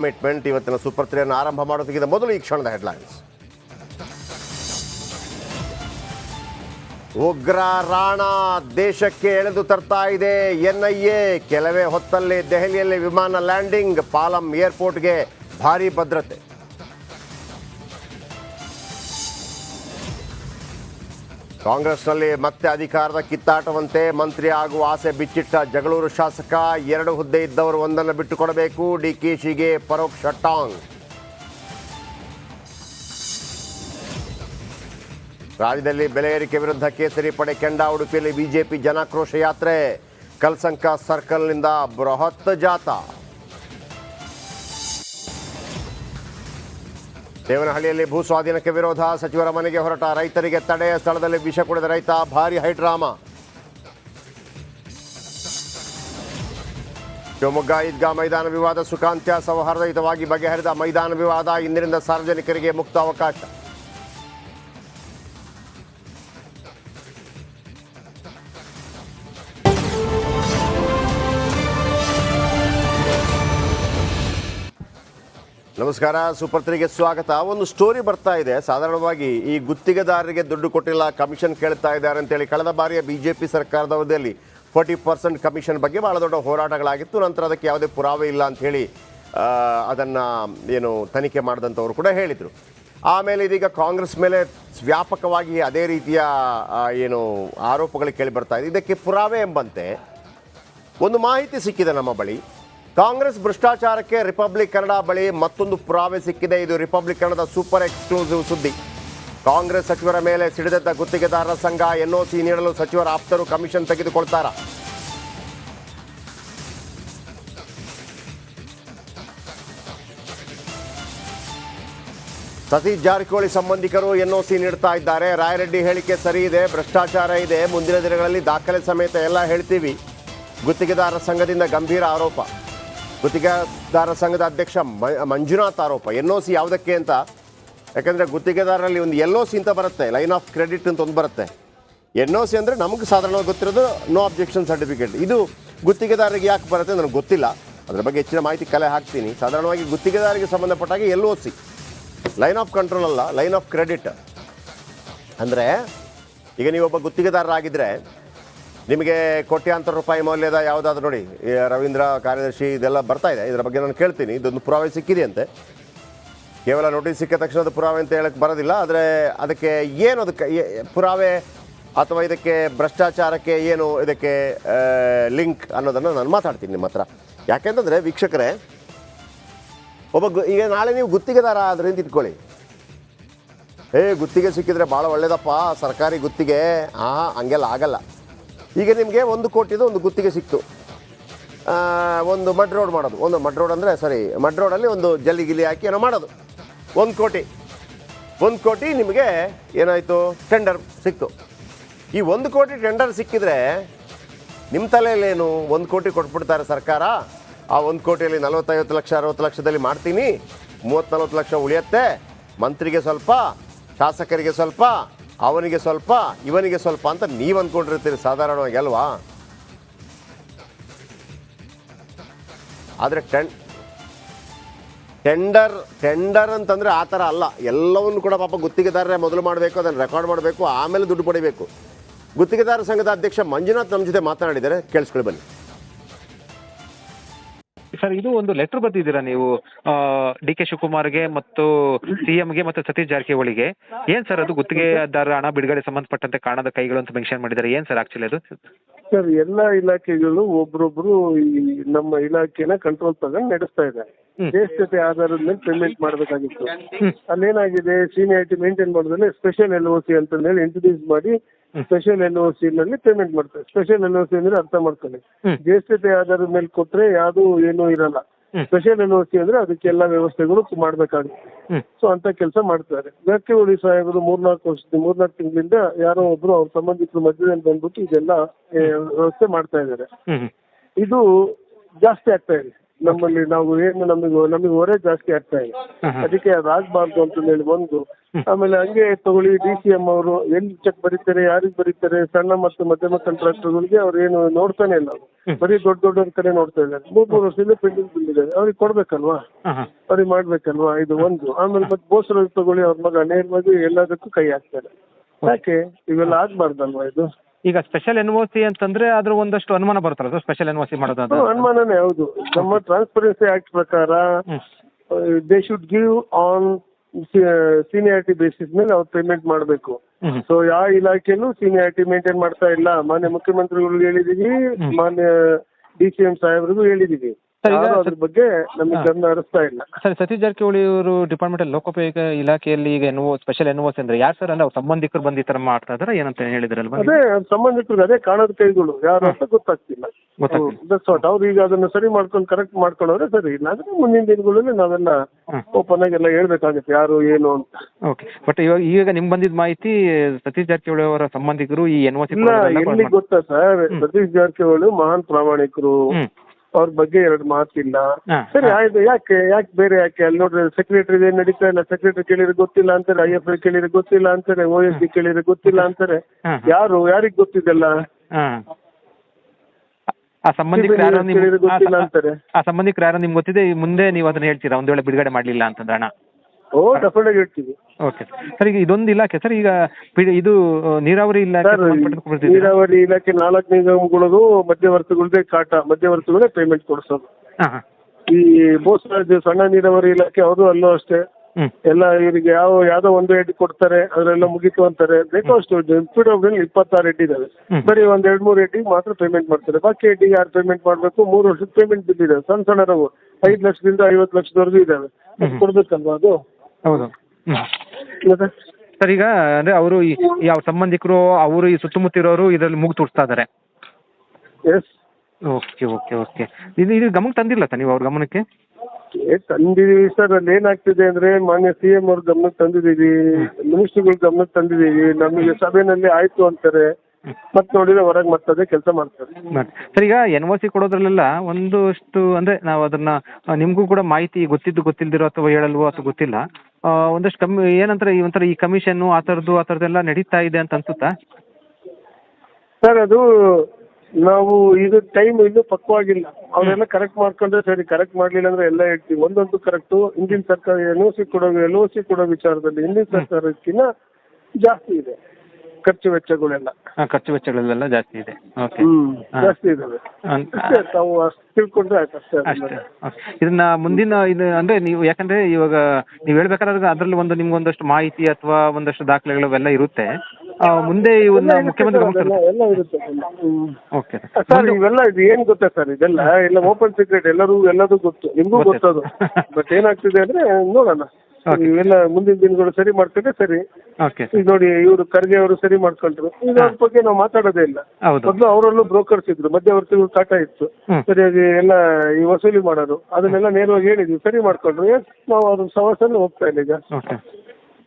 Commitment ಇವತ್ತಿನ super ತ್ರೀಯನ್ನು ಆರಂಭ ಮಾಡೋದಕ್ಕಿಂತ ಮೊದಲು ಈ ಕ್ಷಣದ ಹೆಡ್ಲೈನ್ಸ್ ಉಗ್ರ ರಾಣ ದೇಶಕ್ಕೆ ಎಳೆದು ತರ್ತಾ ಇದೆ ಎನ್ಐಎ ಕೆಲವೇ ಹೊತ್ತಲ್ಲಿ ದೆಹಲಿಯಲ್ಲಿ ವಿಮಾನ ಲ್ಯಾಂಡಿಂಗ್, ಪಾಲಂ ಏರ್ಪೋರ್ಟ್ಗೆ ಭಾರಿ ಭದ್ರತೆ. ಕಾಂಗ್ರೆಸ್ನಲ್ಲಿ ಮತ್ತೆ ಅಧಿಕಾರದ ಕಿತ್ತಾಟವಂತೆ ಮಂತ್ರಿ ಆಗುವ ಆಸೆ ಬಿಚ್ಚಿಟ್ಟ ಜಗಳೂರು ಶಾಸಕ, ಎರಡು ಹುದ್ದೆ ಇದ್ದವರು ಒಂದನ್ನು ಬಿಟ್ಟುಕೊಡಬೇಕು, ಡಿಕೆಶಿಗೆ ಪರೋಕ್ಷ ಟಾಂಗ್. ರಾಜ್ಯದಲ್ಲಿ ಬೆಲೆ ಏರಿಕೆ ವಿರುದ್ಧ ಕೇಸರಿ ಪಡೆ ಕೆಂಡ ಉಡುಪಿಯಲ್ಲಿ ಬಿಜೆಪಿ ಜನಾಕ್ರೋಶ ಯಾತ್ರೆ. ಕಲ್ಸಂಕ ಸರ್ಕಲ್ನಿಂದ ಬೃಹತ್ ಜಾಥಾ. ದೇವನಹಳ್ಳಿಯಲ್ಲಿ ಭೂ ಸ್ವಾಧೀನಕ್ಕೆ ವಿರೋಧ, ಸಚಿವರ ಮನೆಗೆ ಹೊರಟ ರೈತರಿಗೆ ತಡೆ, ಸ್ಥಳದಲ್ಲಿ ವಿಷ ಕುಡಿದ ರೈತ, ಭಾರಿ ಹೈಡ್ರಾಮ. ಶಿವಮೊಗ್ಗ ಈದ್ಗಾ ಮೈದಾನ ವಿವಾದ, ಸುಖಾಂತ್ಯ, ಸೌಹಾರ್ದಯುತವಾಗಿ ಬಗೆಹರಿದ ಮೈದಾನ ವಿವಾದ, ಇಂದಿನಿಂದ ಸಾರ್ವಜನಿಕರಿಗೆ ಮುಕ್ತ ಅವಕಾಶ. ನಮಸ್ಕಾರ. ಸೂಪರ್ ತ್ರೀಗೆ ಸ್ವಾಗತ. ಒಂದು ಸ್ಟೋರಿ ಬರ್ತಾ ಇದೆ. ಸಾಧಾರಣವಾಗಿ ಈ ಗುತ್ತಿಗೆದಾರರಿಗೆ ದುಡ್ಡು ಕೊಟ್ಟಿಲ್ಲ ಕಮಿಷನ್ ಕೇಳ್ತಾ ಇದ್ದಾರೆ ಅಂತೇಳಿ ಕಳೆದ ಬಾರಿಯ ಬಿ ಜೆ ಪಿ ಸರ್ಕಾರದ ಅವಧಿಯಲ್ಲಿ ಫೋರ್ಟಿ ಪರ್ಸೆಂಟ್ ಕಮಿಷನ್ ಬಗ್ಗೆ ಭಾಳ ದೊಡ್ಡ ಹೋರಾಟಗಳಾಗಿತ್ತು. ನಂತರ ಅದಕ್ಕೆ ಯಾವುದೇ ಪುರಾವೆ ಇಲ್ಲ ಆ, ಅದನ್ನ ಏನು ತನಿಖೆ ಮಾಡಿದಂಥವ್ರು ಕೂಡ ಹೇಳಿದರು. ಆಮೇಲೆ ಇದೀಗ ಕಾಂಗ್ರೆಸ್ ಮೇಲೆ ವ್ಯಾಪಕವಾಗಿ ಅದೇ ರೀತಿಯ ಏನು ಆರೋಪಗಳು ಕೇಳಿ ಬರ್ತಾ ಇದೆ. ಇದಕ್ಕೆ ಪುರಾವೆ ಎಂಬಂತೆ ಒಂದು ಮಾಹಿತಿ ಸಿಕ್ಕಿದೆ ನಮ್ಮ ಬಳಿ. ಕಾಂಗ್ರೆಸ್ ಭ್ರಷ್ಟಾಚಾರಕ್ಕೆ ರಿಪಬ್ಲಿಕ್ ಕನ್ನಡ ಬಳಿ ಮತ್ತೊಂದು ಪುರಾವೆ ಸಿಕ್ಕಿದೆ. ಇದು ರಿಪಬ್ಲಿಕ್ ಕನ್ನಡದ ಸೂಪರ್ ಎಕ್ಸ್ಕ್ಲೂಸಿವ್ ಸುದ್ದಿ. ಕಾಂಗ್ರೆಸ್ ಸಚಿವರ ಮೇಲೆ ಸಿಡಿದೆದ್ದ ಗುತ್ತಿಗೆದಾರರ ಸಂಘ ಎನ್ಒಸಿ ನೀಡಲು ಸಚಿವರ ಆಪ್ತರು ಕಮಿಷನ್ ತೆಗೆದುಕೊಳ್ತಾರ. ಸತೀಶ್ ಜಾರಕಿಹೊಳಿ ಸಂಬಂಧಿಕರು ಎನ್ಒಸಿ ನೀಡ್ತಾ ಇದ್ದಾರೆ. ರಾಯರೆಡ್ಡಿ ಹೇಳಿಕೆ ಸರಿ ಇದೆ, ಭ್ರಷ್ಟಾಚಾರ ಇದೆ, ಮುಂದಿನ ದಿನಗಳಲ್ಲಿ ದಾಖಲೆ ಸಮೇತ ಎಲ್ಲ ಹೇಳ್ತೀವಿ. ಗುತ್ತಿಗೆದಾರರ ಸಂಘದಿಂದ ಗಂಭೀರ ಆರೋಪ. ಗುತ್ತಿಗೆದಾರರ ಸಂಘದ ಅಧ್ಯಕ್ಷ ಮಂಜುನಾಥ್ ಆರೋಪ ಎನ್ ಒ ಸಿ ಯಾವುದಕ್ಕೆ ಅಂತ. ಯಾಕಂದರೆ ಗುತ್ತಿಗೆದಾರರಲ್ಲಿ ಒಂದು ಎಲ್ ಒ ಸಿ ಅಂತ ಬರುತ್ತೆ, ಲೈನ್ ಆಫ್ ಕ್ರೆಡಿಟ್ ಅಂತ ಒಂದು ಬರುತ್ತೆ. ಎನ್ ಒ ಸಿ ಅಂದರೆ ನಮಗೆ ಸಾಧಾರಣವಾಗಿ ಗೊತ್ತಿರೋದು ನೋ ಅಬ್ಜೆಕ್ಷನ್ ಸರ್ಟಿಫಿಕೇಟ್. ಇದು ಗುತ್ತಿಗೆದಾರರಿಗೆ ಯಾಕೆ ಬರುತ್ತೆ ನನಗೆ ಗೊತ್ತಿಲ್ಲ. ಅದರ ಬಗ್ಗೆ ಹೆಚ್ಚಿನ ಮಾಹಿತಿ ಕಲೆ ಹಾಕ್ತೀನಿ. ಸಾಧಾರಣವಾಗಿ ಗುತ್ತಿಗೆದಾರರಿಗೆ ಸಂಬಂಧಪಟ್ಟಾಗ L O C. Line of control ಅಲ್ಲ, ಲೈನ್ ಆಫ್ ಕ್ರೆಡಿಟ್. ಅಂದರೆ ಈಗ ನೀವೊಬ್ಬ ಗುತ್ತಿಗೆದಾರರಾಗಿದ್ದರೆ ನಿಮಗೆ ಕೋಟ್ಯಾಂತರ ರೂಪಾಯಿ ಮೌಲ್ಯದ ಯಾವುದಾದ್ರು ನೋಡಿ ರವೀಂದ್ರ ಕಾರ್ಯದರ್ಶಿ ಇದೆಲ್ಲ ಬರ್ತಾ ಇದೆ. ಇದರ ಬಗ್ಗೆ ನಾನು ಕೇಳ್ತೀನಿ. ಇದೊಂದು ಪುರಾವೆ ಸಿಕ್ಕಿದೆಯಂತೆ. ಕೇವಲ ನೋಟಿಸ್ ಸಿಕ್ಕ ತಕ್ಷಣದ ಪುರಾವೆ ಅಂತ ಹೇಳಕ್ಕೆ ಬರೋದಿಲ್ಲ. ಆದರೆ ಅದಕ್ಕೆ ಏನು ಅದಕ್ಕೆ ಪುರಾವೆ ಅಥವಾ ಇದಕ್ಕೆ ಭ್ರಷ್ಟಾಚಾರಕ್ಕೆ ಏನು ಇದಕ್ಕೆ ಲಿಂಕ್ ಅನ್ನೋದನ್ನು ನಾನು ಮಾತಾಡ್ತೀನಿ ನಿಮ್ಮ ಹತ್ರ. ಯಾಕೆಂತಂದರೆ ವೀಕ್ಷಕರೇ, ಒಬ್ಬ ಈಗ ನಾಳೆ ನೀವು ಗುತ್ತಿಗೆದಾರ ಆದ್ರಿಂದ ಅಂತ ಇಟ್ಕೊಳ್ಳಿ. ಏ, ಗುತ್ತಿಗೆ ಸಿಕ್ಕಿದ್ರೆ ಭಾಳ ಒಳ್ಳೇದಪ್ಪ. ಸರ್ಕಾರಿ ಗುತ್ತಿಗೆ, ಆ, ಹಂಗೆಲ್ಲ ಆಗಲ್ಲ. ಈಗ ನಿಮಗೆ ಒಂದು ಕೋಟಿದು ಒಂದು ಗುತ್ತಿಗೆ ಸಿಕ್ತು. ಒಂದು ಮಡ್ ರೋಡ್ ಮಾಡೋದು. ಒಂದು ಮಡ್ ರೋಡ್ ಅಂದರೆ, ಸಾರಿ, ಮಡ್ ರೋಡಲ್ಲಿ ಒಂದು ಜಲ್ಲಿ ಗಿಲಿ ಹಾಕಿ ಏನೋ ಮಾಡೋದು. ಒಂದು ಕೋಟಿ. ಒಂದು ಕೋಟಿ ನಿಮಗೆ ಏನಾಯಿತು? ಟೆಂಡರ್ ಸಿಕ್ತು. ಈ ಒಂದು ಕೋಟಿ ಟೆಂಡರ್ ಸಿಕ್ಕಿದ್ರೆ ನಿಮ್ಮ ತಲೆಯಲ್ಲೇನು ಒಂದು ಕೋಟಿ ಕೊಟ್ಬಿಡ್ತಾರೆ ಸರ್ಕಾರ. ಆ ಒಂದು ಕೋಟಿಯಲ್ಲಿ ನಲವತ್ತೈವತ್ತು ಲಕ್ಷ, ಅರವತ್ತು ಲಕ್ಷದಲ್ಲಿ ಮಾಡ್ತೀನಿ. ಮೂವತ್ತು ನಲ್ವತ್ತು ಲಕ್ಷ ಉಳಿಯುತ್ತೆ. ಮಂತ್ರಿಗೆ ಸ್ವಲ್ಪ, ಶಾಸಕರಿಗೆ ಸ್ವಲ್ಪ ಅವನಿಗೆ ಸ್ವಲ್ಪ, ಇವನಿಗೆ ಸ್ವಲ್ಪ ಅಂತ ನೀವು ಅಂದ್ಕೊಂಡಿರ್ತೀರಿ ಸಾಧಾರಣವಾಗಿ, ಅಲ್ವಾ? ಆದರೆ ಟೆನ್, ಟೆಂಡರ್ ಟೆಂಡರ್ ಅಂತಂದರೆ ಆ ಥರ ಅಲ್ಲ. ಎಲ್ಲವನ್ನು ಕೂಡ ಪಾಪ ಗುತ್ತಿಗೆದಾರರೇ ಮೊದಲು ಮಾಡಬೇಕು, ಅದನ್ನು ರೆಕಾರ್ಡ್ ಮಾಡಬೇಕು, ಆಮೇಲೆ ದುಡ್ಡು ಪಡಿಬೇಕು. ಗುತ್ತಿಗೆದಾರ ಸಂಘದ ಅಧ್ಯಕ್ಷ ಮಂಜುನಾಥ್ ನಮ್ಮ ಜೊತೆ ಮಾತನಾಡಿದ್ದಾರೆ. ಕೇಳಿಸ್ಕೊಳ್ಳಿ ಬನ್ನಿ. ಸರ್ ಇದು ಒಂದು ಲೆಟರ್ ಬರ್ದಿದ್ದೀರಾ ನೀವು ಡಿ ಕೆ ಶಿವಕುಮಾರ್ಗೆ ಮತ್ತು ಸಿಎಂಗೆ ಮತ್ತು ಸತೀಶ್ ಜಾರಕಿಹೊಳಿಗೆ? ಏನ್ ಸರ್ ಅದು ಗುತ್ತಿಗೆದಾರ ಹಣ ಬಿಡುಗಡೆ ಸಂಬಂಧಪಟ್ಟಂತೆ ಕಾಣದ ಕೈಗಳು ಅಂತ ಮೆನ್ಷನ್ ಮಾಡಿದ್ದಾರೆ. ಏನ್ ಸರ್ ಆಕ್ಚುಲಿ ಅದು? ಸರ್ ಎಲ್ಲ ಇಲಾಖೆಗಳು ಒಬ್ರೊಬ್ರು ಈ ನಮ್ಮ ಇಲಾಖೆನ ಕಂಟ್ರೋಲ್ ತಗೊಂಡು ನಡೆಸ್ತಾ ಇದ್ದಾರೆ ಜೇಷ್ಠತೆ ಶ್ರೇಷ್ಠತೆ ಆಧಾರದ ಮೇಲೆ ಪೇಮೆಂಟ್ ಮಾಡಬೇಕಾಗಿತ್ತು. ಅಲ್ಲೇನಾಗಿದೆ ಸೀನಿಯಾರಿಟಿ ಮೇಂಟೈನ್ ಮಾಡೋದ್ರಲ್ಲಿ ಸ್ಪೆಷಲ್ ಎಲ್ ಓ ಸಿ ಅಂತ ಹೇಳಿ ಇಂಟ್ರೊಡ್ಯೂಸ್ ಮಾಡಿ ಸ್ಪೆಷಲ್ ಎನ್ ಒ ಸಿ ನಲ್ಲಿ ಪೇಮೆಂಟ್ ಮಾಡ್ತಾರೆ. ಸ್ಪೆಷಲ್ ಎನ್ ಒ ಸಿ ಅಂದ್ರೆ ಅರ್ಥ ಮಾಡ್ಕೊಳ್ಳಿ. ಜಿ ಎಸ್ ಟಿ ಆಧಾರದ ಮೇಲೆ ಕೊಟ್ರೆ ಯಾವುದು ಏನೂ ಇರಲ್ಲ. ಸ್ಪೆಷಲ್ ಎನ್ ಒ ಸಿ ಅಂದ್ರೆ ಅದಕ್ಕೆಲ್ಲ ವ್ಯವಸ್ಥೆಗಳು ಮಾಡ್ಬೇಕಾಗುತ್ತೆ. ಸೊ ಅಂತ ಕೆಲಸ ಮಾಡ್ತಾರೆ. ಜಾರಕಿಹೊಳಿ ಸಾಹೇಬರು ಮೂರ್ನಾಲ್ಕು ವರ್ಷದ ಮೂರ್ನಾಲ್ಕು ತಿಂಗಳಿಂದ ಯಾರೋ ಒಬ್ರು ಅವ್ರ ಸಂಬಂಧಿಕರ ಮಧ್ಯದಲ್ಲಿ ಬಂದ್ಬಿಟ್ಟು ಇದೆಲ್ಲ ವ್ಯವಸ್ಥೆ ಮಾಡ್ತಾ ಇದ್ದಾರೆ. ಇದು ಜಾಸ್ತಿ ಆಗ್ತಾ ಇದೆ. ನಮ್ಮಲ್ಲಿ ನಾವು ಏನು ನಮಗೆ ನಮಗೆ ಹೊರೆ ಜಾಸ್ತಿ ಆಗ್ತಾ ಇದೆ. ಅದಕ್ಕೆ ಅದಾಗಬಾರ್ದು ಅಂತ ಹೇಳಿ ಒಂದು ಆಮೇಲೆ ಹಂಗೆ ತಗೊಳ್ಳಿ ಡಿ ಸಿ ಎಂ ಅವರು ಎಲ್ಲಿ ಚೆಕ್ ಬರೀತಾರೆ ಯಾರಿಗೆ ಬರೀತಾರೆ ಸಣ್ಣ ಮತ್ತು ಮಧ್ಯಮ ಕಾಂಟ್ರಾಕ್ಟರ್ಗಳಿಗೆ ಅವ್ರು ಏನು ನೋಡ್ತಾನೆ ಇಲ್ಲ. ಬರೀ ದೊಡ್ಡ ದೊಡ್ಡವ್ರ ಕಡೆ ನೋಡ್ತಾ ಇದ್ದಾರೆ. ಮೂರ್ ಮೂರು ವರ್ಷದಿಂದ ಪೆಂಡಿಂಗ್ ಬಂದಿದ್ದಾರೆ. ಅವ್ರಿಗೆ ಕೊಡ್ಬೇಕಲ್ವಾ? ಅವ್ರಿಗೆ ಮಾಡ್ಬೇಕಲ್ವಾ? ಇದು ಒಂದು. ಆಮೇಲೆ ಮತ್ತೆ ಬೋಸರು ತಗೊಳ್ಳಿ ಅವ್ರ ಮಗ ನೇರವಾಗಿ ಎಲ್ಲದಕ್ಕೂ ಕೈ ಹಾಕ್ತಾರೆ. ಯಾಕೆ? ಇವೆಲ್ಲ ಆಗ್ಬಾರ್ದಲ್ವಾ ಇದು? ಈಗ ಸ್ಪೆಷಲ್ ಎನ್ ಒ ಸಿ ಅಂತಂದ್ರೆ ಅದ್ರ ಒಂದಷ್ಟು ಅನುಮಾನ ಬರುತ್ತಲ್ಲ sir special N O C ಮಾಡೋದಾದ್ರೆ? ಅನುಮಾನನೇ ಹೌದು. ನಮ್ಮ ಟ್ರಾನ್ಸ್ಪರೆನ್ಸಿ ಆಕ್ಟ್ ಪ್ರಕಾರ. They should give on seniority basis ಮೇಲೆ ಅವ್ರು ಪೇಮೆಂಟ್ ಮಾಡಬೇಕು. ಸೊ ಯಾವ ಇಲಾಖೆನೂ ಸೀನಿಯಾರಿಟಿ ಮೇಂಟೈನ್ ಮಾಡ್ತಾ ಇಲ್ಲ. ಮಾನ್ಯ ಮುಖ್ಯಮಂತ್ರಿಗಳು ಹೇಳಿದೀವಿ ಮಾನ್ಯ ಡಿ ಸಿ ಎಂ ಸಾಹೇಬ್ರಿಗೂ ಹೇಳಿದೀವಿ. ಯಾರು ಅದ್ರ ಬಗ್ಗೆ ನಮಗೆ ಗಮನ ಹರಿಸ್ತಾ ಇಲ್ಲ. ಸರ್ ಸತೀಶ್ ಜಾರಕಿಹೊಳಿ ಅವರು ಡಿಪಾರ್ಟ್ಮೆಂಟ್ ಲೋಕೋಪಯೋಗ ಇಲಾಖೆಯಲ್ಲಿ ಈಗ ಎನ್ಒ ಸ್ಪೆಷಲ್ ಎನ್ ಓಸ್ ಅಂದ್ರೆ ಯಾರು ಸರ್? ಅಂದ್ರೆ ಅವ್ರ ಸಂಬಂಧಿಕರು ಬಂದು ಈ ತರ ಮಾಡ್ತಾ ಇದಾರೆ ಏನಂತ ಹೇಳಿದ್ರಲ್ವಾ ಅದೇ ಸಂಬಂಧಿಕರಿಗೆ ಅದೇ ಕಾಣದ ಕೈಗಳು. ಯಾರು ಅಂತ ಗೊತ್ತಾಗ್ತಿಲ್ಲ. ಅವ್ರು ಈಗ ಅದನ್ನ ಸರಿ ಮಾಡ್ಕೊಂಡು ಕರೆಕ್ಟ್ ಮಾಡ್ಕೊಳ್ಳೋರೆ ಸರಿ. ಇಲ್ಲ ಅಂದ್ರೆ ಮುಂದಿನ ದಿನಗಳಲ್ಲಿ ನಾವೆಲ್ಲ. ಓಪನ್ ಆಗಿ ಎಲ್ಲ ಹೇಳ್ಬೇಕಾಗುತ್ತೆ ಯಾರು ಏನು ಅಂತ. ಓಕೆ ಬಟ್ ಇವಾಗ ಈಗ ನಿಮ್ ಬಂದಿದ್ ಮಾಹಿತಿ ಸತೀಶ್ ಜಾರಕಿಹೊಳಿ ಅವರ ಸಂಬಂಧಿಕರು ಈ ಎನ್ಒಸಿ ಇಲ್ಲ ಎಲ್ಲಿ ಗೊತ್ತಾ ಸರ್? ಸತೀಶ್ ಜಾರಕಿಹೊಳಿ ಮಹಾನ್ ಪ್ರಾಮಾಣಿಕರು. ಅವ್ರ ಬಗ್ಗೆ ಎರಡು ಮಾತಿಲ್ಲ. ಸರಿ ಆಯ್ತು ಯಾಕೆ ಯಾಕೆ ಬೇರೆ ಯಾಕೆ? ಅಲ್ಲಿ ನೋಡ್ರಿ ಸೆಕ್ರೆಟರಿ ಏನ್ ನಡೀತಾ ಇಲ್ಲ? ಸೆಕ್ರೆಟರಿ ಕೇಳಿದ್ರೆ ಗೊತ್ತಿಲ್ಲ ಅಂತಾರೆ ಐ ಎಫ್ ಐ ಕೇಳಿದ್ರೆ ಗೊತ್ತಿಲ್ಲ ಅಂತಾರೆ ಓ ಎಸ್ ಡಿ ಕೇಳಿದ್ರೆ ಗೊತ್ತಿಲ್ಲ ಅಂತಾರೆ. ಯಾರು ಯಾರಿಗ್ ಗೊತ್ತಿದೆಲ್ಲ ಆ ಸಂಬಂಧಿಕರು ಯಾರೋ ಗೊತ್ತಿಲ್ಲ ಅಂತಾರೆ. ಆ ಸಂಬಂಧಿಕರು ಯಾರೋ ನಿಮ್ಗೆ ಗೊತ್ತಿದೆ? ಮುಂದೆ ನೀವು ಅದನ್ನ ಹೇಳ್ತೀರಾ? ಒಂದ್ ವೇಳೆ ಬಿಡುಗಡೆ ಮಾಡ್ಲಿಲ್ಲ ಅಂತಂದ್ರೆ ಹಣ ಓ ಡೆಫಿನೆಟ್ ಓಕೆ ಸರ್ ಈಗ ಇದೊಂದು ಇಲಾಖೆ. ಸರ್ ಈಗ ಇದು ಆ, ನೀರಾವರಿ ಇಲಾಖೆ ಸರ್ ಕೊಡ್ತಿದ್ದೀರಾ? ನೀರಾವರಿ ಇಲಾಖೆ ನಾಲ್ಕು ನಿಗಮಗಳದು ಮಧ್ಯವರ್ತಿಗಳದೇ ಕಾಟ ಮಧ್ಯವರ್ತಿಗಳೇ ಪೇಮೆಂಟ್ ಕೊಡಿಸೋದು. ಹಾ ಹಾ. ಈ ಬೋಸ್ ಸಣ್ಣ ನೀರಾವರಿ ಇಲಾಖೆ ಅವರು ಅಲ್ಲೂ ಅಷ್ಟೇ. ಎಲ್ಲ ಇವರಿಗೆ ಯಾವ ಯಾವ್ದೋ ಒಂದು ಹೆಡ್ ಕೊಡ್ತಾರೆ ಅದರೆಲ್ಲ ಮುಗಿತು ಅಂತಾರೆ. ಬೇಕೋ ಅಷ್ಟು ಇಪ್ಪತ್ತಾರು ಹೆಡ್ ಇದಾವೆ. ಹ್ಮ್. ಬರೀ ಒಂದ್ ಎರಡ್ ಮೂರು ಹೆಡ್ಡಿಗೆ ಮಾತ್ರ ಪೇಮೆಂಟ್ ಮಾಡ್ತಾರೆ. ಬಾಕಿ ಹೆಡ್ಡಿಗೆ ಯಾರು ಪೇಮೆಂಟ್ ಮಾಡಬೇಕು? ಮೂರು ವರ್ಷದ ಪೇಮೆಂಟ್ ಬಿದ್ದಿದೆ. ಸಣ್ಣ ಸಣ್ಣರವು ಐದು ಲಕ್ಷದಿಂದ ಐವತ್ತು ಲಕ್ಷದವರೆಗೂ ಇದಾವೆ. ಅದು ಕೊಡ್ಬೇಕಲ್ವಾ ಅದು? ಹೌದು. ಮತ್ತೆ? ಸರ್ ಈಗ ಅಂದ್ರೆ ಅವರು ಈ ಯಾವ ಸಂಬಂಧಿಕರು ಅವರು ಈ ಸುತ್ತಮುತ್ತ ಇರೋರು ಇದರಲ್ಲಿ ಮುಗಿ ತುಡ್ಸ್ತಾ ಇದ್ದಾರೆ ಎಸ್ ಓಕೆ ಓಕೆ ಓಕೆ ಇದು ಇದು ಗಮನಕ್ಕೆ ತಂದಿಲ್ಲ ಸರ್ ನೀವು ಅವ್ರ ಗಮನಕ್ಕೆ? ತಂದಿದೀವಿ ಸರ್. ಅಲ್ಲಿ ಏನಾಗ್ತಿದೆ ಅಂದ್ರೆ ಮಾನ್ಯ ಸಿ ಎಂ ಅವ್ರ ಗಮನಕ್ಕೆ ತಂದಿದೀವಿ. ಮಿನಿಸ್ಟ್ರಿಗಳ ಗಮನಕ್ಕೆ ತಂದಿದೀವಿ. ನಮಗೆ ಸಭೆನಲ್ಲಿ ಆಯ್ತು ಅಂತಾರೆ. ಮತ್ ನೋಡಿದ್ರೆ ಹೊರಗೆ ಅದೇ ಕೆಲಸ ಮಾಡ್ತಾರೆ. ಮಾಡಿ ಸರ್ ಈಗ ಎನ್ ಒ ಸಿ ಕೊಡೋದ್ರಲ್ಲೆಲ್ಲ ಒಂದಷ್ಟು ಅಂದ್ರೆ ನಾವು ಅದನ್ನ ನಿಮಗೂ ಕೂಡ ಮಾಹಿತಿ ಗೊತ್ತಿದ್ದು ಗೊತ್ತಿಲ್ದಿರೋ ಅಥವಾ ಹೇಳಲ್ವೋ ಅಥವಾ ಗೊತ್ತಿಲ್ಲ. ಆ, ಒಂದಷ್ಟು ಕಮ್ಮಿ ಏನಂತ ಈ ಒಂಥರ ಈ ಕಮಿಷನ್ ಆ ಥರದ್ದು ಆ ಥರದ್ದೆಲ್ಲ ನಡೀತಾ ಇದೆ ಅಂತ ಅನ್ಸುತ್ತಾ? ಸರ್ ಅದು ನಾವು ಇದು ಟೈಮ್ ಇನ್ನೂ ಪಕ್ವಾಗಿಲ್ಲ. ಅವರೆಲ್ಲ ಕರೆಕ್ಟ್ ಮಾಡ್ಕೊಂಡ್ರೆ ಸರಿ ಕರೆಕ್ಟ್ ಮಾಡ್ಲಿಲ್ಲ ಅಂದ್ರೆ ಎಲ್ಲ ಹೇಳ್ತೀವಿ. ಒಂದೊಂದು ಕರೆಕ್ಟು ಹಿಂದಿನ ಸರ್ಕಾರ ಎನ್ ಒ ಸಿ ಕೊಡೋ ಎಲ್ ಒ ಸಿ ಕೊಡೋ ವಿಚಾರದಲ್ಲಿ ಹಿಂದಿನ ಸರ್ಕಾರಕ್ಕಿಂತ ಜಾಸ್ತಿ ಇದೆ. ಖರ್ಚು ವೆಚ್ಚಗಳೆಲ್ಲ. ಖರ್ಚು ವೆಚ್ಚಗಳೆಲ್ಲ ಜಾಸ್ತಿ ಇದೆ. ಓಕೆ ಹ್ಮ್ ಹಾ. ಜಾಸ್ತಿ ಇದಾವೆ. ಅಷ್ಟೇ ತಾವು ಅಷ್ಟು ತಿಳ್ಕೊಂಡ್ರೆ ಆಯ್ತು ಅಷ್ಟೇ ಅದ್ರ ಅಷ್ಟೇ. ಮೇಲೆ. ಓಕೆ. ಇದನ್ನ ಮುಂದಿನ ಇದು ಅಂದ್ರೆ ನೀವು ಯಾಕಂದ್ರೆ ಇವಾಗ ನೀವು ಹೇಳ್ಬೇಕಾದ್ರೆ ಅದ್ರಲ್ಲಿ ಒಂದು ನಿಮ್ಗೆ ಒಂದಷ್ಟು ಮಾಹಿತಿ ಅಥವಾ ಒಂದಷ್ಟು ದಾಖಲೆಗಳು ಅವೆಲ್ಲ ಇರುತ್ತೆ. ಆ, ಮುಂದೆ ಇವನ್ನ ಮುಖ್ಯಮಂತ್ರಿ ಎಲ್ಲ ಇರುತ್ತೆ ಓಕೆ. ಸರ್ ಇವೆಲ್ಲ ಇದು ಏನ್ ಗೊತ್ತಾ ಸರ್ ಇದೆಲ್ಲ? ಎಲ್ಲ ಓಪನ್ ಸೀಕ್ರೆಟ್ ಎಲ್ಲರೂ ಎಲ್ಲದೂ ಗೊತ್ತು. ನಿಮ್ಗೂ ಗೊತ್ತೇ. ಗೊತ್ತದು ಬಟ್ ಏನಾಗ್ತಿದೆ ಅಂದ್ರೆ ನೋಡೋಣ. ಇವೆಲ್ಲ ಮುಂದಿನ ದಿನಗಳು ಸರಿ ಮಾಡ್ಕೊಂಡ್ರೆ ಸರಿ. ಓಕೆ ಈಗ ನೋಡಿ ಇವರು ಖರ್ಗೆ ಅವರು ಸರಿ ಮಾಡ್ಕೊಂಡ್ರು. ಈಗ ಬಗ್ಗೆ ನಾವು ಮಾತಾಡೋದೇ ಇಲ್ಲ. ಹೌದು. ಮೊದಲು ಅವರಲ್ಲೂ ಬ್ರೋಕರ್ಸ್ ಇದ್ರು. ಮಧ್ಯವರ್ತಿಗಳು ಕಾಟ ಇತ್ತು. ಹ್ಮ್. ಸರಿಯಾಗಿ ಎಲ್ಲ ಈ ವಸೂಲಿ ಮಾಡೋದು ಅದನ್ನೆಲ್ಲ ನೇರವಾಗಿ ಹೇಳಿದ್ವಿ. ಸರಿ ಮಾಡ್ಕೊಂಡ್ರು. ಎಸ್ ನಾವು ಅದ್ರ ಸಮಸ್ಯೆ ಹೋಗ್ತಾ ಇಲ್ಲ ಈಗ. ಓಕೆ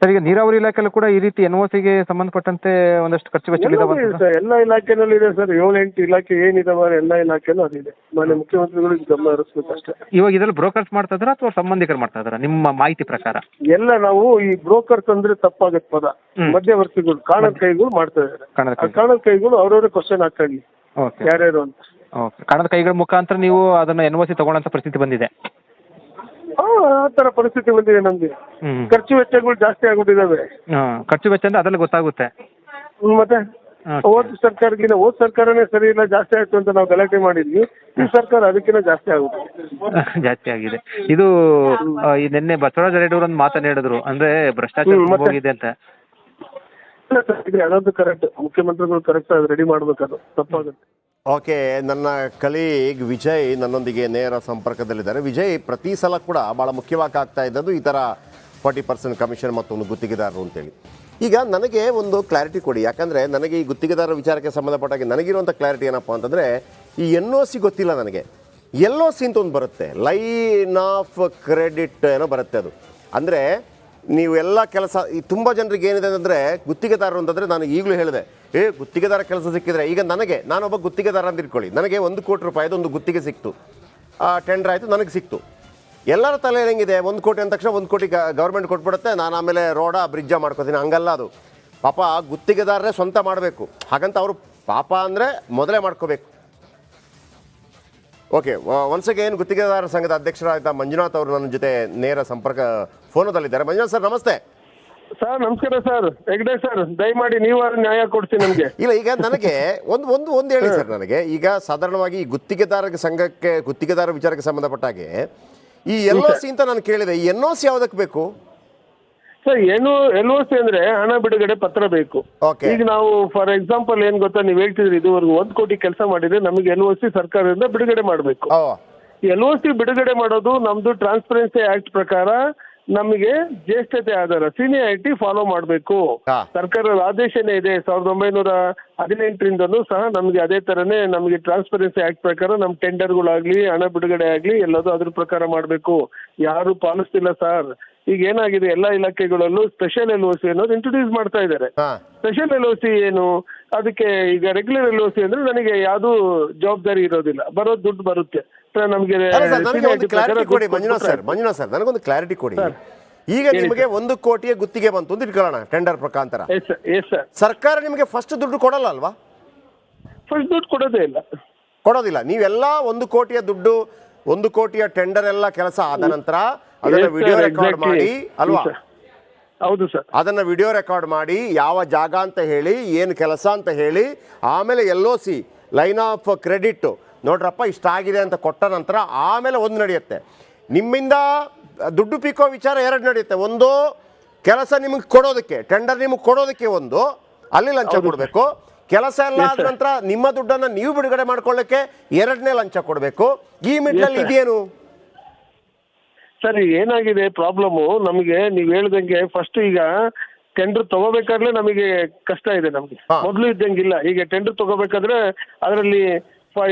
ಸರ್ ಈಗ ನೀರಾವರಿ ಇಲಾಖೆಲ್ಲೂ ಕೂಡ ಈ ರೀತಿ ಎನ್ ಒ ಸಿಗೆ ಸಂಬಂಧಪಟ್ಟಂತೆ ಒಂದಷ್ಟು ಖರ್ಚು ವೆಚ್ಚಗಳಿದಾವೆ ಎಲ್ಲವೂ ಇದೆ ಸರ್. ಎಲ್ಲ ಇಲಾಖೆನಲ್ಲೂ ಇದೆ ಸರ್. ಏಳು ಎಂಟು ಇಲಾಖೆ ಏನಿದಾವೆ ಎಲ್ಲ ಇಲಾಖೆನೂ ಅದಿದೆ. ಮಾನ್ಯ ಮುಖ್ಯಮಂತ್ರಿಗಳು ಇದು ಗಮನ ಅಷ್ಟೇ. ಇವಾಗ ಇದ್ರಲ್ಲಿ ಬ್ರೋಕರ್ಸ್ ಮಾಡ್ತಾ ಇದ್ರ ಅಥವಾ ಸಂಬಂಧಿಕರು ಮಾಡ್ತಾ ಇದ್ರ ನಿಮ್ಮ ಮಾಹಿತಿ ಪ್ರಕಾರ. ಎಲ್ಲ ನಾವು ಈ ಬ್ರೋಕರ್ಸ್ ಅಂದ್ರೆ ತಪ್ಪಾಗತ್ತೆ ಪದ. ಮಧ್ಯವರ್ತಿಗಳು ಕಾಣದ ಕೈಗಳು ಮಾಡ್ತಾ ಇದ್ದಾರೆ. ಕಣದ ಆ ಕಾಣದ ಕೈಗಳು ಅವ್ರವ್ರ ಕ್ವಶನ್ ಹಾಕೊಳ್ಳಿ ಓಕೆ ಯಾರ್ಯಾರು ಅಂತ. ಓಕೆ ಕಣದ ಕೈಗಳ ಮುಖಾಂತರ ನೀವು ಅದನ್ನ ಎನ್ ಒ ಸಿ ತಗೊಳ್ಳೋಂಥ ಪರಿಸ್ಥಿತಿ ಬಂದಿದೆ. ಆ ಆ ತರ ಪರಿಸ್ಥಿತಿ ಬಂದಿದೆ ನಮ್ಗೆ. ಹ್ಮ್. ಖರ್ಚು ವೆಚ್ಚಗಳು ಜಾಸ್ತಿ ಆಗ್ಬಿಟ್ಟಿದಾವೆ. ಹಾಂ ಖರ್ಚು ವೆಚ್ಚ ಅಂದ್ರೆ ಅದರಲ್ಲಿ ಗೊತ್ತಾಗುತ್ತೆ. ಹ್ಮ್, ಮತ್ತೆ Okay. ಹೋದ್ ಸರ್ಕಾರಕ್ಕಿಂತ ಹೋದ್ ಸರ್ಕಾರನೇ ಸರಿ ಇಲ್ಲ ಜಾಸ್ತಿ ಆಯ್ತು ಅಂತ ನಾವು ಗಲಾಟೆ ಮಾಡಿದ್ವಿ. ಈ ಸರ್ಕಾರ ಅದಕ್ಕಿಂತ ಜಾಸ್ತಿ ಆಗುತ್ತೆ. ಜಾಸ್ತಿ ಆಗಿದೆ. ಇದು ಆ, ಈ ನಿನ್ನೆ ಬಸವರಾಜ ರೆಡ್ಡಿ ಅವರು ಒಂದು ಮಾತನ್ನ ಹೇಳಿದ್ರು. ಅಂದ್ರೆ ಭ್ರಷ್ಟಾಚಾರ ಹ್ಮ್, ಮತ್ತೆ? ಹೋಗಿದೆ ಅಂತ. ಇಲ್ಲ ಸರ್, ಇದೆ ಅದೊಂದು ಕರೆಕ್ಟ್ ಮುಖ್ಯಮಂತ್ರಿಗಳು ಕರೆಕ್ಟ್ ರೆಡಿ ರೆಡಿ ಅದು. ತಪ್ಪಾಗುತ್ತೆ. ಓಕೆ, ನನ್ನ ಕಲೀಗ್ ವಿಜಯ್ ನನ್ನೊಂದಿಗೆ ನೇರ ಸಂಪರ್ಕದಲ್ಲಿದ್ದಾರೆ. ವಿಜಯ್, ಪ್ರತಿ ಸಲ ಕೂಡ ಭಾಳ ಮುಖ್ಯವಾಗಿ ಆಗ್ತಾ ಇದ್ದದ್ದು ಈ ಥರ ಫಾರ್ಟಿ ಪರ್ಸೆಂಟ್ ಕಮಿಷನ್ ಮತ್ತೊಂದು ಗುತ್ತಿಗೆದಾರರು ಅಂತೇಳಿ. ಈಗ ನನಗೆ ಒಂದು ಕ್ಲಾರಿಟಿ ಕೊಡಿ, ಯಾಕಂದರೆ ನನಗೆ ಈ ಗುತ್ತಿಗೆದಾರರ ವಿಚಾರಕ್ಕೆ ಸಂಬಂಧಪಟ್ಟಾಗೆ ನನಗಿರುವಂಥ ಕ್ಲಾರಿಟಿ ಏನಪ್ಪ ಅಂತಂದರೆ, ಈ ಎನ್ ಒ ಸಿ ಗೊತ್ತಿಲ್ಲ ನನಗೆ. ಎಲ್ ಒ ಸಿ ಅಂತ ಒಂದು ಬರುತ್ತೆ, ಲೈನ್ ಆಫ್ ಕ್ರೆಡಿಟ್ ಏನೋ ಬರುತ್ತೆ ಅದು. ಅಂದರೆ ನೀವು ಎಲ್ಲ ಕೆಲಸ, ಈ ತುಂಬ ಜನರಿಗೆ ಏನಿದೆ ಅಂತಂದರೆ, ಗುತ್ತಿಗೆದಾರರು ಅಂತಂದರೆ ನಾನು ಈಗಲೂ ಹೇಳಿದೆ ಏ, ಗುತ್ತಿಗೆದಾರ ಕೆಲಸ ಸಿಕ್ಕಿದ್ರೆ ಈಗ ನನಗೆ, ನಾನೊಬ್ಬ ಗುತ್ತಿಗೆದಾರ ಅಂತ ಇಟ್ಕೊಳ್ಳಿ. ನನಗೆ ಒಂದು ಕೋಟಿ ರೂಪಾಯಿದು ಒಂದು ಗುತ್ತಿಗೆ ಸಿಕ್ತು. ಟೆಂಡರ್ ಆಯಿತು, ನನಗೆ ಸಿಕ್ತು. ಎಲ್ಲರ ತಲೆ ಹೆಂಗಿದೆ? ಒಂದು ಕೋಟಿ ಅಂದ ತಕ್ಷಣ ಒಂದು ಕೋಟಿ ಗೌರ್ಮೆಂಟ್ ಕೊಟ್ಬಿಡುತ್ತೆ. ನಾನು ಆಮೇಲೆ ರೋಡ ಬ್ರಿಡ್ಜ ಮಾಡ್ಕೋತೀನಿ. ಹಂಗಲ್ಲ ಅದು. ಪಾಪ, ಗುತ್ತಿಗೆದಾರರೇ ಸ್ವಂತ ಮಾಡಬೇಕು. ಹಾಗಂತ ಅವರು ಪಾಪ ಅಂದರೆ ಮೊದಲೇ ಮಾಡ್ಕೋಬೇಕು. ಓಕೆ ಒನ್ಸ್ ಏನು ಗುತ್ತಿಗೆದಾರ ಸಂಘದ ಅಧ್ಯಕ್ಷರಾದ ಮಂಜುನಾಥ್ ಅವರು ನನ್ನ ಜೊತೆ ನೇರ ಸಂಪರ್ಕ ಫೋನದಲ್ಲಿದ್ದಾರೆ ಮಂಜುನಾಥ್ ಸರ್, ನಮಸ್ತೆ. ಸರ್ ನಮಸ್ಕಾರ ಸರ್. ಹೆಗ್ಡೆ ಸರ್ ದಯಮಾಡಿ ನೀವು ನ್ಯಾಯ ಕೊಡ್ತೀನಿ ನಮಗೆ? ಇಲ್ಲ ಈಗ ನನಗೆ ಒಂದು ಒಂದು ಒಂದು ಹೇಳಿ ಸರ್ ನನಗೆ. ಈಗ ಸಾಧಾರಣವಾಗಿ ಈ ಗುತ್ತಿಗೆದಾರ ಸಂಘಕ್ಕೆ ಗುತ್ತಿಗೆದಾರ ವಿಚಾರಕ್ಕೆ ಸಂಬಂಧಪಟ್ಟ ಹಾಗೆ ಈ ಎಲ್ ಸಿ ಅಂತ ನಾನು ಕೇಳಿದೆ. ಈ ಎನ್ ಒ ಸಿ ಯಾವ್ದಕ್ಕೆ ಬೇಕು? ಸರ್ ಏನು ಎಲ್ ಓ ಸಿ ಅಂದ್ರೆ ಹಣ ಬಿಡುಗಡೆ ಪತ್ರ ಬೇಕು. Okay. ಈಗ ನಾವು ಫಾರ್ ಎಕ್ಸಾಂಪಲ್ ಏನ್ ಗೊತ್ತಾ ನೀವು ಹೇಳ್ತಿದ್ರಿ ಇದುವರೆಗೂ ಒಂದ್ ಕೋಟಿ ಕೆಲಸ ಮಾಡಿದ್ರೆ ನಮಗೆ ಎಲ್ ಓ ಸಿ ಸರ್ಕಾರದಿಂದ ಬಿಡುಗಡೆ ಮಾಡಬೇಕು. ಓ. ಎಲ್ ಒ ಸಿ ಬಿಡುಗಡೆ ಮಾಡೋದು ನಮ್ದು ಟ್ರಾನ್ಸ್ಪರೆನ್ಸಿ ಆಕ್ಟ್ ಪ್ರಕಾರ ನಮಗೆ ಜ್ಯೇಷ್ಠತೆ ಆಧಾರ ಸೀನಿಯಾರಿಟಿ ಫಾಲೋ ಮಾಡಬೇಕು. ಹಾ. ಸರ್ಕಾರದ ಆದೇಶನೇ ಇದೆ ಸಾವಿರದ ಒಂಬೈನೂರ ಹದಿನೆಂಟರಿಂದನೂ ಸಹ ನಮಗೆ ಅದೇ ತರನೇ ನಮಗೆ ಟ್ರಾನ್ಸ್ಪರೆನ್ಸಿ ಆಕ್ಟ್ ಪ್ರಕಾರ ನಮ್ಮ ಟೆಂಡರ್ಗಳಾಗ್ಲಿ ಹಣ ಬಿಡುಗಡೆ ಆಗ್ಲಿ ಎಲ್ಲದೂ ಅದ್ರ ಪ್ರಕಾರ ಮಾಡಬೇಕು. ಯಾರು ಪಾಲಿಸ್ತಿಲ್ಲ ಸರ್ ಈಗ ಏನಾಗಿದೆ ಎಲ್ಲ ಇಲಾಖೆಗಳಲ್ಲೂ ಸ್ಪೆಷಲ್ ಎಲ್ ಓ ಸಿ ಅನ್ನೋದು ಇಂಟ್ರೊಡ್ಯೂಸ್ ಮಾಡ್ತಾ ಇದ್ದಾರೆ. ಹಾಂ. ಸ್ಪೆಷಲ್ ಎಲ್ ಓ ಸಿ ಏನು? ಅದಕ್ಕೆ ಈಗ ರೆಗ್ಯುಲರ್ ಎಲ್ ಓ ಸಿ ಅಂದ್ರೆ ನನಗೆ ಯಾವ್ದು ಜವಾಬ್ದಾರಿ ಇರೋದಿಲ್ಲ. ಬರೋ ದುಡ್ಡು ಬರುತ್ತೆ. ನಮ್ಗೆ ಕ್ಲಾರಿಟಿ ಕೊಡಿ ಮಂಜುನಾಥ್ ಸರ್ ಮಂಜುನಾಥ್ ಸರ್ ನನಗೊಂದು ಕ್ಲಾರಿಟಿ ಕೊಡಿ. ಈಗ ನಿಮಗೆ ಒಂದು ಕೋಟಿಯ ಗುತ್ತಿಗೆ ಬಂತು ಅಂತ ಇಟ್ಕೊಳ್ಳೋಣ ಟೆಂಡರ್ ಪ್ರಕಾಂತರ. ಸರ್ಕಾರ ನಿಮಗೆ ಫಸ್ಟ್ ದುಡ್ಡು ಕೊಡಲ್ಲ ಅಲ್ವಾ? ಫಸ್ಟ್ ದುಡ್ಡು ಕೊಡೋದೇ ಇಲ್ಲ. ಕೊಡೋದಿಲ್ಲ. ನೀವೆಲ್ಲ ಒಂದು ಕೋಟಿಯ ದುಡ್ಡು ಒಂದು ಕೋಟಿಯ ಟೆಂಡರ್ ಎಲ್ಲ ಕೆಲಸ ಆದ ನಂತರ ಅದನ್ನ ವಿಡಿಯೋ ರೆಕಾರ್ಡ್ ಮಾಡಿ ಅಲ್ವಾ. ಹೌದು ಸರ್. ಅದನ್ನ ವಿಡಿಯೋ ರೆಕಾರ್ಡ್ ಮಾಡಿ ಯಾವ ಜಾಗ ಅಂತ ಹೇಳಿ ಏನು ಕೆಲಸ ಅಂತ ಹೇಳಿ ಆಮೇಲೆ L O C line of credit ನೋಡ್ರಪ್ಪ ಇಷ್ಟ ಆಗಿದೆ ಅಂತ ಕೊಟ್ಟ ನಂತರ ಆಮೇಲೆ ಒಂದು ನಡೆಯುತ್ತೆ. ನಿಮ್ಮಿಂದ ದುಡ್ಡು ಪೀಕೋ ವಿಚಾರ ಎರಡು ನಡೆಯುತ್ತೆ. ಒಂದು ಕೆಲಸ ನಿಮಗೆ ಕೊಡೋದಕ್ಕೆ ಟೆಂಡರ್ ನಿಮಗೆ ಕೊಡೋದಕ್ಕೆ ಒಂದು ಅಲ್ಲಿ ಲಂಚ ಕೊಡಬೇಕು. ಕೆಲಸ ಎಲ್ಲ ಆದ ನಂತರ ನಿಮ್ಮ ದುಡ್ಡನ್ನು ನೀವು ಬಿಡುಗಡೆ ಮಾಡ್ಕೊಳ್ಳೋಕ್ಕೆ ಎರಡನೇ ಲಂಚ ಕೊಡಬೇಕು. ಈ ಮಿಡ್ಲಲ್ಲಿ ಇದೇನು? ಸರ್ ಏನಾಗಿದೆ ಪ್ರಾಬ್ಲಮ್ ನಮಗೆ ನೀವು ಹೇಳ್ದಂಗೆ ಫಸ್ಟ್ ಈಗ ಟೆಂಡರ್ ತಗೋಬೇಕಾದ್ರೆ ನಮಗೆ ಕಷ್ಟ ಇದೆ ನಮಗೆ. ಮೊದ್ಲು ಇದ್ದಂಗಿಲ್ಲ. ಈಗ ಟೆಂಡರ್ ತಗೋಬೇಕಾದ್ರೆ ಅದರಲ್ಲಿ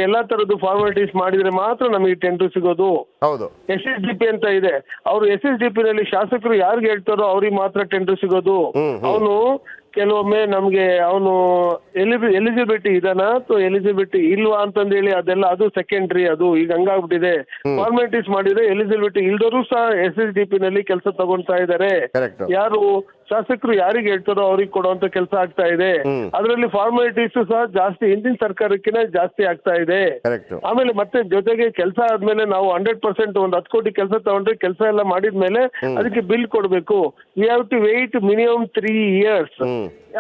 ಎಲ್ಲಾ ತರದ್ದು ಫಾರ್ಮಾಲಿಟೀಸ್ ಮಾಡಿದ್ರೆ ಮಾತ್ರ ನಮಗೆ ಟೆಂಡರ್ ಸಿಗೋದು. ಹೌದು. ಎಸ್ ಎಸ್ ಡಿ ಪಿ ಅಂತ ಇದೆ. ಅವ್ರು ಎಸ್ ಎಸ್ ಡಿ ಪಿ ನಲ್ಲಿ ಶಾಸಕರು ಯಾರಿಗೆ ಹೇಳ್ತಾರೋ ಅವ್ರಿಗೆ ಮಾತ್ರ ಟೆಂಡರ್ ಸಿಗೋದು. ಅವನು ಕೆಲವೊಮ್ಮೆ ನಮ್ಗೆ ಅವನು ಎಲಿಬಿ ಎಲಿಜಿಬಿಲಿಟಿ ಇದನಾ ಅಥವಾ ಎಲಿಜಿಬಿಲಿಟಿ ಇಲ್ವಾ ಅಂತಂದೇಳಿ ಅದೆಲ್ಲ ಅದು ಸೆಕೆಂಡ್ರಿ ಅದು ಈಗ ಹಂಗಾಗ್ಬಿಟ್ಟಿದೆ. ಫಾರ್ಮಾಲಿಟೀಸ್ ಮಾಡಿದ್ರೆ ಎಲಿಜಿಬಿಲಿಟಿ ಇಲ್ದವರು ಸಹ ಎಸ್ ಎಸ್ ಡಿ ಪಿ ನಲ್ಲಿ ಕೆಲಸ ತಗೊಂತಾ ಇದ್ದಾರೆ ಕರೆಕ್ಟ್ ಯಾರು ಶಾಸಕರು ಯಾರಿಗೆ ಹೇಳ್ತಾರೋ ಅವ್ರಿಗೆ ಕೊಡುವಂತ ಕೆಲಸ ಆಗ್ತಾ ಇದೆ. ಅದರಲ್ಲಿ ಫಾರ್ಮಾಲಿಟೀಸ್ ಸಹ ಜಾಸ್ತಿ ಹಿಂದಿನ ಸರ್ಕಾರಕ್ಕಿಂತ ಜಾಸ್ತಿ ಆಗ್ತಾ ಇದೆ. ಆಮೇಲೆ ಮತ್ತೆ ಜೊತೆಗೆ ಕೆಲಸ ಆದ್ಮೇಲೆ ನಾವು ಹಂಡ್ರೆಡ್ ಪರ್ಸೆಂಟ್ ಒಂದು ಹತ್ತು ಕೋಟಿ ಕೆಲಸ ತಗೊಂಡ್ರೆ ಕೆಲಸ ಎಲ್ಲ ಮಾಡಿದ್ಮೇಲೆ ಅದಕ್ಕೆ ಬಿಲ್ ಕೊಡಬೇಕು. We have to wait minimum three years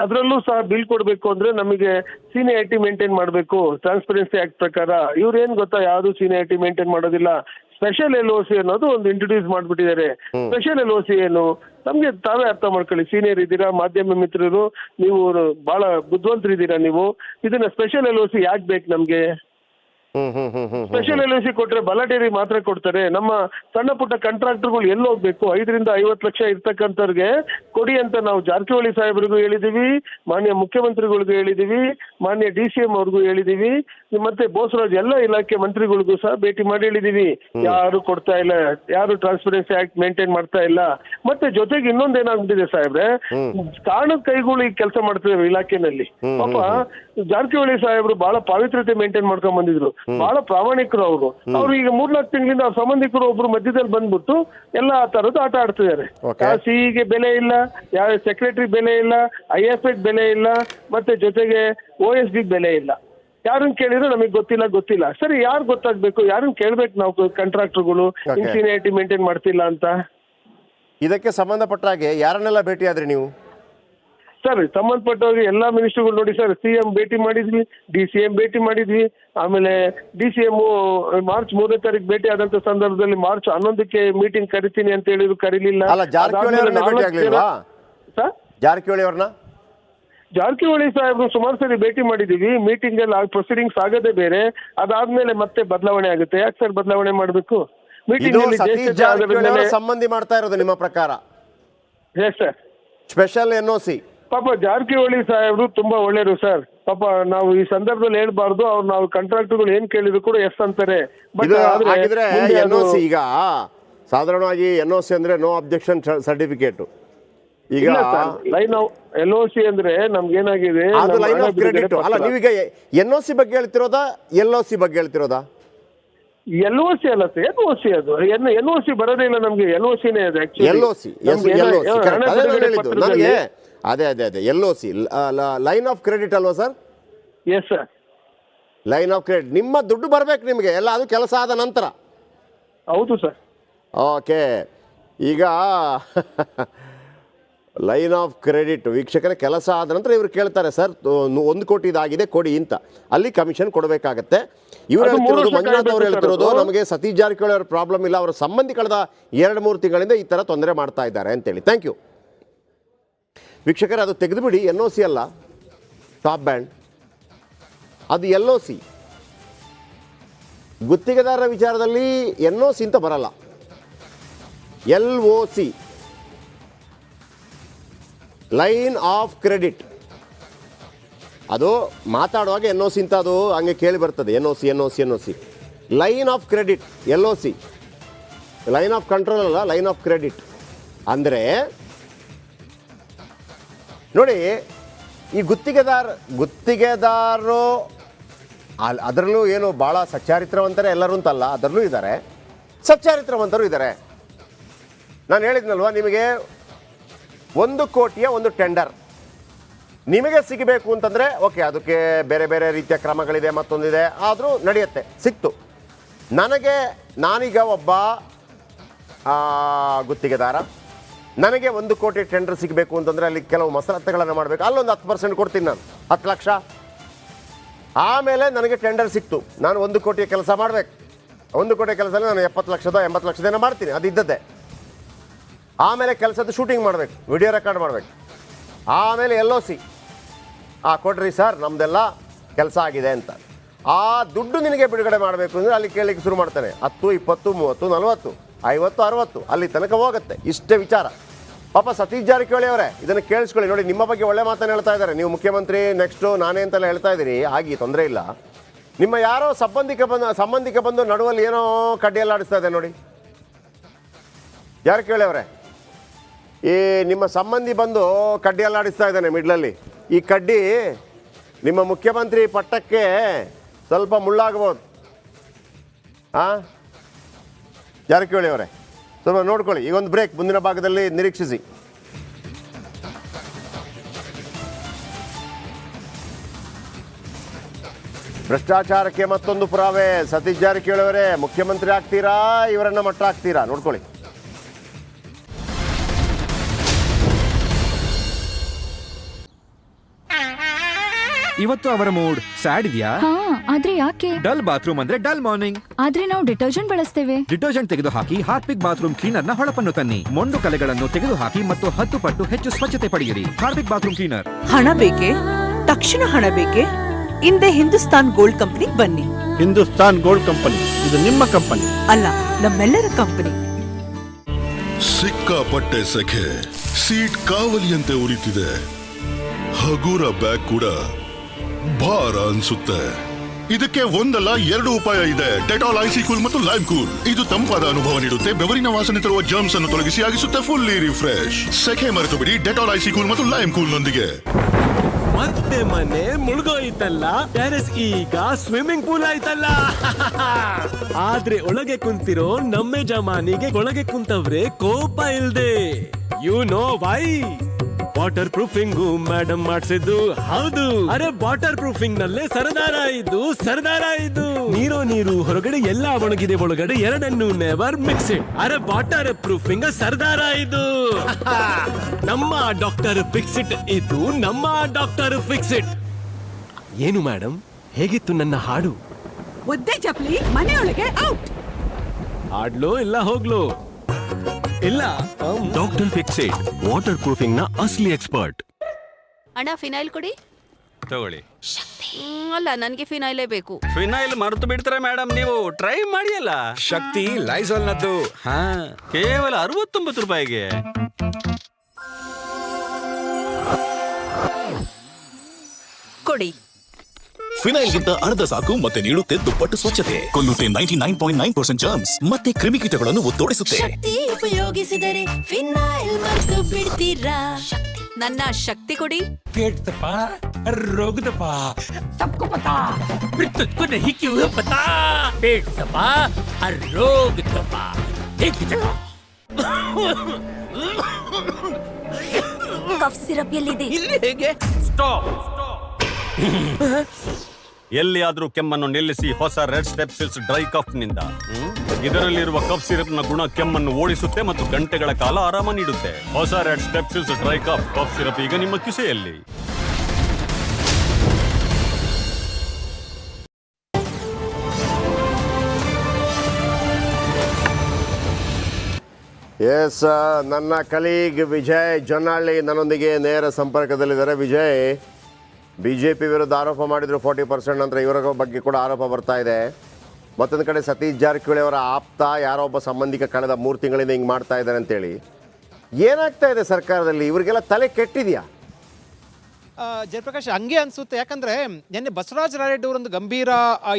ಅದರಲ್ಲೂ ಸಹ ಬಿಲ್ ಕೊಡಬೇಕು ಅಂದ್ರೆ ನಮಗೆ ಸೀನಿಯಾರಿಟಿ ಮೇಂಟೈನ್ ಮಾಡಬೇಕು. ಟ್ರಾನ್ಸ್ಪರೆನ್ಸಿ ಆಕ್ಟ್ ಪ್ರಕಾರ. ಇವ್ರು ಏನ್ ಗೊತ್ತಾ? ಯಾವುದು ಸೀನಿಯಾರಿಟಿ ಮೇಂಟೈನ್ ಮಾಡೋದಿಲ್ಲ. ಸ್ಪೆಷಲ್ ಎಲ್ ಓ ಸಿ ಅನ್ನೋದು ಒಂದು ಇಂಟ್ರೊಡ್ಯೂಸ್ ಮಾಡ್ಬಿಟ್ಟಿದ್ದಾರೆ. ಸ್ಪೆಷಲ್ ಎಲ್ ಓ ಸಿ ಏನು? ನಮ್ಗೆ ತಾವೇ ಅರ್ಥ ಮಾಡ್ಕೊಳ್ಳಿ. ಸೀನಿಯರ್ ಇದ್ದೀರಾ ಮಾಧ್ಯಮ ಮಿತ್ರರು ನೀವು ಬಹಳ ಬುದ್ಧಿವಂತರಿದ್ದೀರಾ ನೀವು? ಇದನ್ನ ಸ್ಪೆಷಲ್ ಎಲ್ ಒ ಸಿ ಯಾಕೆ ಬೇಕು ನಮ್ಗೆ? ಸ್ಪೆಷಲ್ ಎಲ್ ಸಿ ಕೊಟ್ರೆ ಬಲಾಟೇರಿ ಮಾತ್ರ ಕೊಡ್ತಾರೆ. ನಮ್ಮ ಸಣ್ಣ ಪುಟ್ಟ ಕಾಂಟ್ರಾಕ್ಟರ್ಗಳು ಎಲ್ಲಿ ಹೋಗ್ಬೇಕು? ಐದರಿಂದ ಐವತ್ತು ಲಕ್ಷ ಇರ್ತಕ್ಕಂಥವ್ರಿಗೆ ಕೊಡಿ ಅಂತ ನಾವು ಜಾರಕಿಹೊಳಿ ಸಾಹೇಬ್ರಿಗೂ ಹೇಳಿದೀವಿ ಮಾನ್ಯ ಮುಖ್ಯಮಂತ್ರಿಗಳಿಗೂ ಹೇಳಿದೀವಿ ಮಾನ್ಯ ಡಿ ಸಿ ಎಂ ಅವ್ರಿಗೂ ಹೇಳಿದೀವಿ. ಮತ್ತೆ ಬೋಸರಾಜ್ ಎಲ್ಲ ಇಲಾಖೆ ಮಂತ್ರಿಗಳಿಗೂ ಸಹ ಭೇಟಿ ಮಾಡಿ ಹೇಳಿದೀವಿ ಯಾರು ಕೊಡ್ತಾ ಇಲ್ಲ ಯಾರು ಟ್ರಾನ್ಸ್ಪರೆನ್ಸಿ ಆಕ್ಟ್ ಮೇಂಟೈನ್ ಮಾಡ್ತಾ ಇಲ್ಲ. ಮತ್ತೆ ಜೊತೆಗೆ ಇನ್ನೊಂದ್ ಏನಾಗ್ಬಿಟ್ಟಿದೆ ಸಾಹೇಬ್ರೆ ಕಾಣದ ಕೈಗಳು ಈಗ ಕೆಲಸ ಮಾಡ್ತಿದ್ದಾರೆ ಇಲಾಖೆನಲ್ಲಿ. ಪಾಪ ಜಾರಕಿಹೊಳಿ ಸಾಹೇಬ್ರು ಬಹಳ ಪಾವಿತ್ರತೆ ಮೇಂಟೈನ್ ಮಾಡ್ಕೊಂಡ್ ಬಂದಿದ್ರು. ಬಹಳ ಪ್ರಾಮಾಣಿಕರು ಅವರು. ಅವ್ರು ಈಗ ಮೂರ್ನಾಲ್ಕು ತಿಂಗಳಿಂದ ಅವ್ರ ಸಂಬಂಧಿಕರು ಒಬ್ರು ಮಧ್ಯದಲ್ಲಿ ಬಂದ್ಬಿಟ್ಟು ಎಲ್ಲ ತರದ್ದು ಆಟ ಆಡ್ತಿದ್ದಾರೆ. ಸಿಇಗೆ ಬೆಲೆ ಇಲ್ಲ ಯಾವ ಸೆಕ್ರೆಟರಿ ಬೆಲೆ ಇಲ್ಲ ಐ ಎಫ್ ಬೆಲೆ ಇಲ್ಲ ಮತ್ತೆ ಜೊತೆಗೆ ಓ ಎಸ್ ಡಿ ಬೆಲೆ ಇಲ್ಲ. ಯಾರನ್ನ ಕೇಳಿದ್ರೆ ನಮಗೆ ಗೊತ್ತಿಲ್ಲ ಗೊತ್ತಿಲ್ಲ. ಸರಿ ಯಾರು ಗೊತ್ತಾಗ್ಬೇಕು? ಯಾರನ್ನ ಕೇಳ್ಬೇಕು ನಾವು ಕಾಂಟ್ರಾಕ್ಟರ್ಗಳು ಇನ್ಸಿನಿಯಾರಿಟಿ ಸೀನಿಯಾರಿಟಿ ಮೇಂಟೈನ್ ಮಾಡ್ತಿಲ್ಲ ಅಂತ? ಇದಕ್ಕೆ ಸಂಬಂಧಪಟ್ಟ ಹಾಗೆ ಯಾರನ್ನೆಲ್ಲ ಭೇಟಿಯಾದ್ರಿ ನೀವು? ಸರ್ ಸಂಬಂಧಪಟ್ಟವ್ರಿಗೆ ಎಲ್ಲಾ ಮಿನಿಸ್ಟರ್ಗಳು ನೋಡಿ ಸರ್ ಸಿ ಎಂ ಭೇಟಿ ಮಾಡಿದ್ವಿ ಡಿ ಸಿ ಎಂ ಭೇಟಿ ಮಾಡಿದ್ವಿ ಆಮೇಲೆ ಡಿ ಸಿ ಎಂ ಮಾರ್ಚ್ ಮೂರನೇ ತಾರೀಕು ಭೇಟಿ ಆದಂತ ಸಂದರ್ಭದಲ್ಲಿ ಮಾರ್ಚ್ ಹನ್ನೊಂದಕ್ಕೆ ಮೀಟಿಂಗ್ ಕರಿತೀನಿ ಅಂತ ಹೇಳಿದ್ರು ಕರೀಲಿಲ್ಲ. ಜಾರಕಿಹೊಳಿ ಅವ್ರನ್ನ? ಜಾರಕಿಹೊಳಿ ಸಾಹೇಬ್ರು ಸುಮಾರು ಸರಿ ಭೇಟಿ ಮಾಡಿದೀವಿ ಮೀಟಿಂಗ್ ಅಲ್ಲಿ ಪ್ರೊಸೀಡಿಂಗ್ಸ್ ಆಗದೆ ಬೇರೆ. ಅದಾದ್ಮೇಲೆ ಮತ್ತೆ ಬದಲಾವಣೆ ಆಗುತ್ತೆ. ಯಾಕೆ ಸರ್ ಬದಲಾವಣೆ ಮಾಡಬೇಕು? ಮೀಟಿಂಗ್ ಇದು ಅಲ್ಲಿ ಸತೀಶ್ ಜ್ಯೇಷ್ಠತೆ ಜಾರಕಿಹೊಳಿ ಅವರ ಸಂಬಂಧಿ ಮಾಡ್ತಾ ಇರೋದು ನಿಮ್ಮ ಪ್ರಕಾರ? Yes sir special N O C ಪಾಪ ಜಾರಕಿಹೊಳಿ ಸಾಹೇಬ್ರು ತುಂಬಾ ಒಳ್ಳೆಯರು ಸರ್ ಪಾಪ ನಾವು ಈ ಸಂದರ್ಭದಲ್ಲಿ ಹೇಳ್ಬಾರ್ದು. ಅವ್ರು ನಾವು ಕಾಂಟ್ರಾಕ್ಟ್ಗಳು ಏನ್ ಕೇಳಿದ್ರು ಕೂಡ ಎಸ್ ಅಂತಾರೆ. ಬಟ್ ಇದು ಆದ್ರೆ ಹಾಗಿದ್ರೆ ಮುಂದೆ ಎನ್ ಒ ಅದು- ಸಿ ಈಗ ಸಾಧಾರಣವಾಗಿ ಎನ್ ಸಿ ಅಂದ್ರೆ ನೋ ಅಬ್ಜೆಕ್ಷನ್ ಸರ್ಟಿಫಿಕೇಟ್ ಈಗ ಲೈನ್ ಎಲ್ ಒ ಸಿ ಅಂದ್ರೆ ನಮ್ಗೆ ಏನಾಗಿದೆ? ಅದು ಲೈನ್ ಆಫ್ ಕ್ರೆಡಿಟ್ ಅಲ್ಲ. ನೀವೀಗ ಎನ್ ಒ ಸಿ ಬಗ್ಗೆ ಹೇಳ್ತಿರೋದಾ ಎಲ್ ಒ ಸಿ ಬಗ್ಗೆ ಹೇಳ್ತಿರೋದಾ? ಎಲ್ ಒ ಸಿ ಅಲ್ಲ ಎನ್ ಒ ಸಿ ಅದು. ಎನ್ ಎನ್ ಒ ಸಿ ಬರೋದೇ ಇಲ್ಲ ನಮ್ಗೆ ಎಲ್ ಒ ಸಿನೇ ಅದು ಎಲ್ ಒ ಸಿ ಎಲ್ ನನಗೆ ಅದೇ ಅದೇ ಅದೇ L O C line of credit ಅಲ್ವಾ sir? Yes sir line of credit ನಿಮ್ಮ ದುಡ್ಡು ಬರಬೇಕು ನಿಮಗೆ ಎಲ್ಲ ಅದು ಕೆಲಸ ಆದ ನಂತರ. ಹೌದು ಸರ್ ಓಕೆ ಈಗ ಲೈನ್ ಆಫ್ ಕ್ರೆಡಿಟ್. ವೀಕ್ಷಕರ ಕೆಲಸ ಆದ ನಂತರ ಇವರು ಕೇಳ್ತಾರೆ ಸರ್ ಒಂದು ಕೋಟಿ ಇದಾಗಿದೆ ಕೊಡಿ ಅಂತ. ಅಲ್ಲಿ ಕಮಿಷನ್ ಕೊಡಬೇಕಾಗತ್ತೆ. ಇವರು ಹೇಳ್ತಿರೋದು ಮಂಜುನಾಥ್ ಅವರು ಹೇಳ್ತಿರೋದು ನಮಗೆ ಸತೀಶ್ ಜಾರಕಿಹೊಳಿ ಅವರ ಪ್ರಾಬ್ಲಮ್ ಇಲ್ಲ ಅವರ ಸಂಬಂಧಿ ಕಳೆದ ಎರಡು ಮೂರು ತಿಂಗಳಿಂದ ಈ ಥರ ತೊಂದರೆ ಮಾಡ್ತಾ ಇದ್ದಾರೆ ಅಂತೇಳಿ ಥ್ಯಾಂಕ್ ಯು ವೀಕ್ಷಕರೇ ಅದು ತೆಗೆದುಬಿಡಿ ಎನ್ ಒ ಸಿ ಅಲ್ಲ ಟಾಪ್ ಬ್ಯಾಂಡ್. ಅದು ಎಲ್ ಒ ಸಿ. ಗುತ್ತಿಗೆದಾರರ ವಿಚಾರದಲ್ಲಿ ಎನ್ ಒ ಸಿ ಅಂತ ಬರಲ್ಲ. L O C. Line of credit. ಅದು ಮಾತಾಡುವಾಗ ಎನ್ ಒ ಸಿ ಅಂತ ಅದು ಹಂಗೆ ಕೇಳಿ ಬರ್ತದೆ, N O C, N O C, N O C. Line of credit, L O C. Line of control ಅಲ್ಲ, ಲೈನ್ ಆಫ್ ಕ್ರೆಡಿಟ್. ಅಂದರೆ ನೋಡಿ, ಈ ಗುತ್ತಿಗೆದಾರ, ಗುತ್ತಿಗೆದಾರರು ಅಲ್ ಅದರಲ್ಲೂ ಏನು ಭಾಳ ಸಚ್ಚಾರಿತ್ರವಂತರೇ ಎಲ್ಲರೂ ಅಂತಲ್ಲ, ಅದರಲ್ಲೂ ಇದ್ದಾರೆ. ಸಚ್ಚಾರಿತ್ರವಂತರು ಇದ್ದಾರೆ. ನಾನು ಹೇಳಿದ್ನಲ್ವ, ನಿಮಗೆ ಒಂದು ಕೋಟಿಯ ಒಂದು ಟೆಂಡರ್. ನಿಮಗೆ ಸಿಗಬೇಕು ಅಂತಂದರೆ, ಓಕೆ, ಅದಕ್ಕೆ ಬೇರೆ ಬೇರೆ ರೀತಿಯ ಕ್ರಮಗಳಿದೆ, ಮತ್ತೊಂದಿದೆ, ಆದರೂ ನಡೆಯುತ್ತೆ, ಸಿಕ್ತು. ನನಗೆ, ನಾನೀಗ ಒಬ್ಬ ಗುತ್ತಿಗೆದಾರ. ನನಗೆ ಒಂದು ಕೋಟಿ ಟೆಂಡರ್ ಸಿಗಬೇಕು ಅಂತಂದರೆ ಅಲ್ಲಿ ಕೆಲವು ಮಸರತ್ತುಗಳನ್ನು ಮಾಡಬೇಕು. ಅಲ್ಲೊಂದು ಹತ್ತು ಪರ್ಸೆಂಟ್ ಕೊಡ್ತೀನಿ ನಾನು, ಹತ್ತು ಲಕ್ಷ. ಆಮೇಲೆ ನನಗೆ ಟೆಂಡರ್ ಸಿಕ್ತು. ನಾನು ಒಂದು ಕೋಟಿಯ ಕೆಲಸ ಮಾಡಬೇಕು. ಒಂದು ಕೋಟಿ ಕೆಲಸದಲ್ಲಿ ನಾನು ಎಪ್ಪತ್ತು ಲಕ್ಷದ, ಎಂಬತ್ತು ಲಕ್ಷದೇನೋ ಮಾಡ್ತೀನಿ, ಅದು ಇದ್ದದ್ದೇ. ಆಮೇಲೆ ಕೆಲಸದ ಶೂಟಿಂಗ್ ಮಾಡಬೇಕು, ವಿಡಿಯೋ ರೆಕಾರ್ಡ್ ಮಾಡಬೇಕು. ಆಮೇಲೆ ಎಲ್ ಒ ಸಿ ಆ, ಕೊಡ್ರಿ ಸರ್ ನಮ್ಮದೆಲ್ಲ ಕೆಲಸ ಆಗಿದೆ ಅಂತ. ಆ ದುಡ್ಡು ನಿನಗೆ ಬಿಡುಗಡೆ ಮಾಡಬೇಕು ಅಂದರೆ ಅಲ್ಲಿ ಕೇಳಲಿಕ್ಕೆ ಶುರು ಮಾಡ್ತಾನೆ. ಹತ್ತು, ಇಪ್ಪತ್ತು, ಮೂವತ್ತು, ನಲವತ್ತು, ಐವತ್ತು, ಅರವತ್ತು, ಅಲ್ಲಿ ತನಕ ಹೋಗುತ್ತೆ. ಇಷ್ಟೇ ವಿಚಾರ. ಪಾಪ ಸತೀಶ್ ಜಾರಕಿಹೊಳಿ ಅವರೇ, ಇದನ್ನು ಕೇಳಿಸ್ಕೊಳ್ಳಿ. ನೋಡಿ, ನಿಮ್ಮ ಬಗ್ಗೆ ಒಳ್ಳೆ ಮಾತನ್ನು ಹೇಳ್ತಾ ಇದ್ದಾರೆ. ನೀವು ಮುಖ್ಯಮಂತ್ರಿ, ನೆಕ್ಸ್ಟು, ನಾನೇ ಅಂತೆಲ್ಲ ಹೇಳ್ತಾ ಇದ್ದೀರಿ ಆಗಿ ತೊಂದರೆ ಇಲ್ಲ. ನಿಮ್ಮ ಯಾರೋ ಸಂಬಂಧಿಕ ಬಂದು ಸಂಬಂಧಿಕ ಬಂದು ನಡುವಲ್ಲಿ ಏನೋ ಕಡ್ಡಿಯಲ್ಲಾಡಿಸ್ತಾ ಇದೆ ನೋಡಿ. ಜಾರಕಿಹೊಳಿ ಅವರೇ. ಈ ನಿಮ್ಮ ಸಂಬಂಧಿ ಬಂದು ಕಡ್ಡಿ ಎಲ್ಲ ಆಡಿಸ್ತಾ ಇದ್ದಾನೆ ಮಿಡ್ಲಲ್ಲಿ. ಈ ಕಡ್ಡಿ ನಿಮ್ಮ ಮುಖ್ಯಮಂತ್ರಿ ಪಟ್ಟಕ್ಕೆ ಸ್ವಲ್ಪ ಮುಳ್ಳಾಗ್ಬೋದು ಹಾಂ ಜಾರಕಿಹೊಳಿ ಅವರೇ? ಸ್ವಲ್ಪ ನೋಡ್ಕೊಳ್ಳಿ, ಈಗ ಒಂದು ಬ್ರೇಕ್, ಮುಂದಿನ ಭಾಗದಲ್ಲಿ ನಿರೀಕ್ಷಿಸಿ. ಭ್ರಷ್ಟಾಚಾರಕ್ಕೆ ಮತ್ತೊಂದು ಪುರಾವೆ. ಸತೀಶ್ ಜಾರಕಿಹೊಳಿ ಅವರೇ, ಮುಖ್ಯಮಂತ್ರಿ ಆಗ್ತೀರಾ? ಇವರನ್ನ ಮಟ್ಟ ಆಗ್ತೀರಾ? ನೋಡ್ಕೊಳ್ಳಿ. ಇವತ್ತು ಅವರ ಮೂಡ್ ಸ್ಯಾಡ್ ಇದೆಯಾ? ಹಾ ಆದ್ರೆ ಯಾಕೆ? ಡಲ್ ಬಾತ್ರೂಮ್ ಅಂದ್ರೆ ಡಲ್ ಮಾರ್ನಿಂಗ್. ಆದ್ರೆ ನಾವು ಡಿಟರ್ಜೆಂಟ್ ಬಳಸ್ತೇವೆ. ಡಿಟರ್ಜೆಂಟ್ ತೆಗೆದು ಹಾಕಿ ಹಾರ್ಪಿಕ್ ಬಾತ್ರೂಮ್ ಕ್ಲೀನರ್ನ ಹೊಳಪನ್ನು ತನ್ನಿ. ಮೊಂಡು ಕಲೆಗಳನ್ನು ತೆಗೆದು ಹಾಕಿ ಮತ್ತು ಹತ್ತು ಪಟ್ಟು ಹೆಚ್ಚು ಸ್ವಚ್ಛತೆ ಪಡೆಯಿರಿ. Harpic bathroom cleaner. ಹಣ ಬೇಕೆ? ತಕ್ಷಣ ಹಣ ಬೇಕೆ? ಹಿಂದೆ ಹಿಂದೂಸ್ತಾನ್ ಗೋಲ್ಡ್ ಕಂಪನಿ ಬನ್ನಿ. Hindustan gold company. ಇದು ನಿಮ್ಮ ಕಂಪನಿ. ಅಲ್ಲ ನಮ್ಮೆಲ್ಲರ ಕಂಪನಿ. ಸಿಕ್ಕಾಪಟ್ಟೆ ಸಖೆ. ಸೀಟ್ ಕಾವಲಿಯಂತೆ ಉರಿತಿದೆ. ಹಗುರ ಬ್ಯಾಗ್ ಕೂಡ ಭಾರ ಅನ್ಸುತ್ತೆ. ಇದಕ್ಕೆ ಒಂದಲ್ಲ, ಎರಡು ಉಪಾಯ ಇದೆ. ಡೆಟಾಲ್, ಐಸಿ ಕೂಲ್ ಮತ್ತು ಲೈಮ್ ಕೂಲ್. ಇದು ತಂಪಾದ ಅನುಭವ ನೀಡುತ್ತೆ. ಬೆವರಿನ ವಾಸನೆ ತರುವ ಜರ್ಮ್ಸ್ ಅನ್ನು ತೊಲಗಿಸಿ ಆಗಿಸುತ್ತೆ ಫುಲ್ಲಿ ರಿಫ್ರೆಶ್ ಸೆಖೆ ಮರೆತು ಬಿಡಿ ಡೆಟಾಲ್, ಐಸಿ ಕೂಲ್ ಮತ್ತು ಲೈಮ್ ಕೂಲ್ ನೊಂದಿಗೆ ಮತ್ತೆ ಮನೆ ಮುಳುಗೋಯ್ತಲ್ಲ. ಟೆರೆಸ್ ಈಗ ಸ್ವಿಮ್ಮಿಂಗ್ ಪೂಲ್ ಆಯ್ತಲ್ಲ. ಆದ್ರೆ ಒಳಗೆ ಕುಂತಿರೋ ನಮ್ಮೆ ಜಮಾನಿಗೆ ಒಳಗೆ ಕುಂತವ್ರೆ ಕೋಪ ಇಲ್ದೆ. You know why waterproofing madam ಮಾಡ್ಸಿದ್ದು. ಹೌದು. ಅರೆ ವಾಟರ್ ಪ್ರೂಫಿಂಗ್ ನಲ್ಲೇ ಸರದಾರ ಇದ್ದು ಸರದಾರ ಇದ್ದು ನೀರು ನೀರು ಹೊರಗಡೆ ಎಲ್ಲ ಒಣಗಿದೆ ಒಳಗಡೆ ಎರಡನ್ನು ನೆವರ್ ಮಿಕ್ಸ್ ಇಟ್ ಅರೆ ವಾಟರ್ ಪ್ರೂಫಿಂಗ್ ಸರದಾರ ಇದು. ನಮ್ಮ ಡಾಕ್ಟರ್ ಫಿಕ್ಸ್ ಇಟ್ ಇದು ನಮ್ಮ ಡಾಕ್ಟರ್ ಫಿಕ್ಸ್ ಇಟ್ ಏನು ಮೇಡಮ್ ಹೇಗಿತ್ತು ನನ್ನ ಹಾಡು? ಒದ್ದೆ ಚಪ್ಲಿ ಮನೆಯೊಳಗೆ ಔಟ್ ಹಾಡ್ಲೋ ಇಲ್ಲ ಹೋಗ್ಲೋ? ಇಲ್ಲ. ಡಾಕ್ಟರ್ ಫಿಕ್ಸೆಡ್ ವಾಟರ್ ಪ್ರೂಫಿಂಗ್ನ ಅಸಲಿ ಎಕ್ಸ್ಪರ್ಟ್ ಅಣ್ಣ ಫಿನೈಲ್ ಕೊಡಿ. ತಗೊಳ್ಳಿ. ಹ್ಮ್, ಅಲ್ಲ ನನಗೆ ಫಿನೈಲೇ ಬೇಕು. ಫಿನೈಲ್ ಮರೆತು ಬಿಡ್ತಾರೆ ಮೇಡಮ್ ನೀವು? ಟ್ರೈ ಮಾಡಿ ಅಲ್ಲ. ಶಕ್ತಿ ಲೈಸೋಲ್ ನದ್ದು ಹಾ. ಕೇವಲ ಅರವತ್ತೊಂಬತ್ತು ರೂಪಾಯಿಗೆ. ಕೊಡಿ. ಫಿನೈಲ್ಗಿಂತ ಅರ್ಧ ಸಾಕು ಮತ್ತೆ ನೀಡುತ್ತೆ ದುಪ್ಪಟ್ಟು ಸ್ವಚ್ಛತೆ ಕೊಲ್ಲುತ್ತೆ ninety nine point nine percent germs ಮತ್ತೆ ಕ್ರಿಮಿಕೀಟಗಳನ್ನು ಒತ್ತೋಡಿಸುತ್ತೆ ಶಕ್ತಿ ಉಪಯೋಗಿಸಿದರೆ ಫಿನೈಲ್ ಮರೆತು ಬಿಡ್ತೀರಾ ಶಕ್ತಿ ನನ್ನ ಶಕ್ತಿ ಕೊಡಿ पेट दबा रोग दबा सबको पता फिर तुझको नहीं क्यों है पता पेट दबा और रोग दबा एक ही जगह ಕಫ್ ಸಿರಪ್ ಎಲ್ಲಿದೆ ಇಲ್ಲಿ ಹೇಗೆ ಸ್ಟಾಪ್ ಎಲ್ಲಿಯಾದ್ರೂ ಕೆಮ್ಮನ್ನು ನಿಲ್ಲಿಸಿ ಹೊಸ ರೆಡ್ ಸ್ಟೆಪ್ಸಿಲ್ಸ್ ಡ್ರೈ ಕಫ್ನಿಂದ ಇದರಲ್ಲಿರುವ ಕಫ್ ಸಿರಪ್ನ ಗುಣ ಕೆಮ್ಮನ್ನು ಓಡಿಸುತ್ತೆ ಮತ್ತು ಗಂಟೆಗಳ ಕಾಲ ಆರಾಮ ನೀಡುತ್ತೆ. ಹೊಸ red Strepsils dry cough cough syrup ಈಗ ನಿಮ್ಮ ಕಿಸೆಯಲ್ಲಿ. ಎಸ್ ನನ್ನ ಕಲೀಗ್ ವಿಜಯ್ ಜೊನ್ನಾಳಿ ನನ್ನೊಂದಿಗೆ ನೇರ ಸಂಪರ್ಕದಲ್ಲಿದ್ದಾರೆ. ವಿಜಯ್ ಬಿ ಜೆ ಪಿ ವಿರುದ್ಧ ಆರೋಪ ಮಾಡಿದ್ರು ಫೋರ್ಟಿ ಪರ್ಸೆಂಟ್ ನಂತರ ಇವರ ಬಗ್ಗೆ ಕೂಡ ಆರೋಪ ಬರ್ತಾ ಇದೆ. ಮತ್ತೊಂದು ಕಡೆ ಸತೀಶ್ ಜಾರಕಿಹೊಳಿ ಅವರ ಆಪ್ತ ಯಾರೋ ಒಬ್ಬ ಸಂಬಂಧಿಕ ಕಳೆದ ಮೂರು ತಿಂಗಳಿಂದ ಹಿಂಗೆ ಮಾಡ್ತಾ ಇದ್ದಾರೆ ಅಂತೇಳಿ. ಏನಾಗ್ತಾ ಇದೆ ಸರ್ಕಾರದಲ್ಲಿ? ಇವರಿಗೆಲ್ಲ ತಲೆ ಕೆಟ್ಟಿದೆಯಾ? ಜಯಪ್ರಕಾಶ್, ಹಂಗೆ ಅನ್ಸುತ್ತೆ. ಯಾಕಂದರೆ ನಿನ್ನೆ ಬಸವರಾಜ ರಾಯರೆಡ್ಡಿ ಅವರೊಂದು ಗಂಭೀರ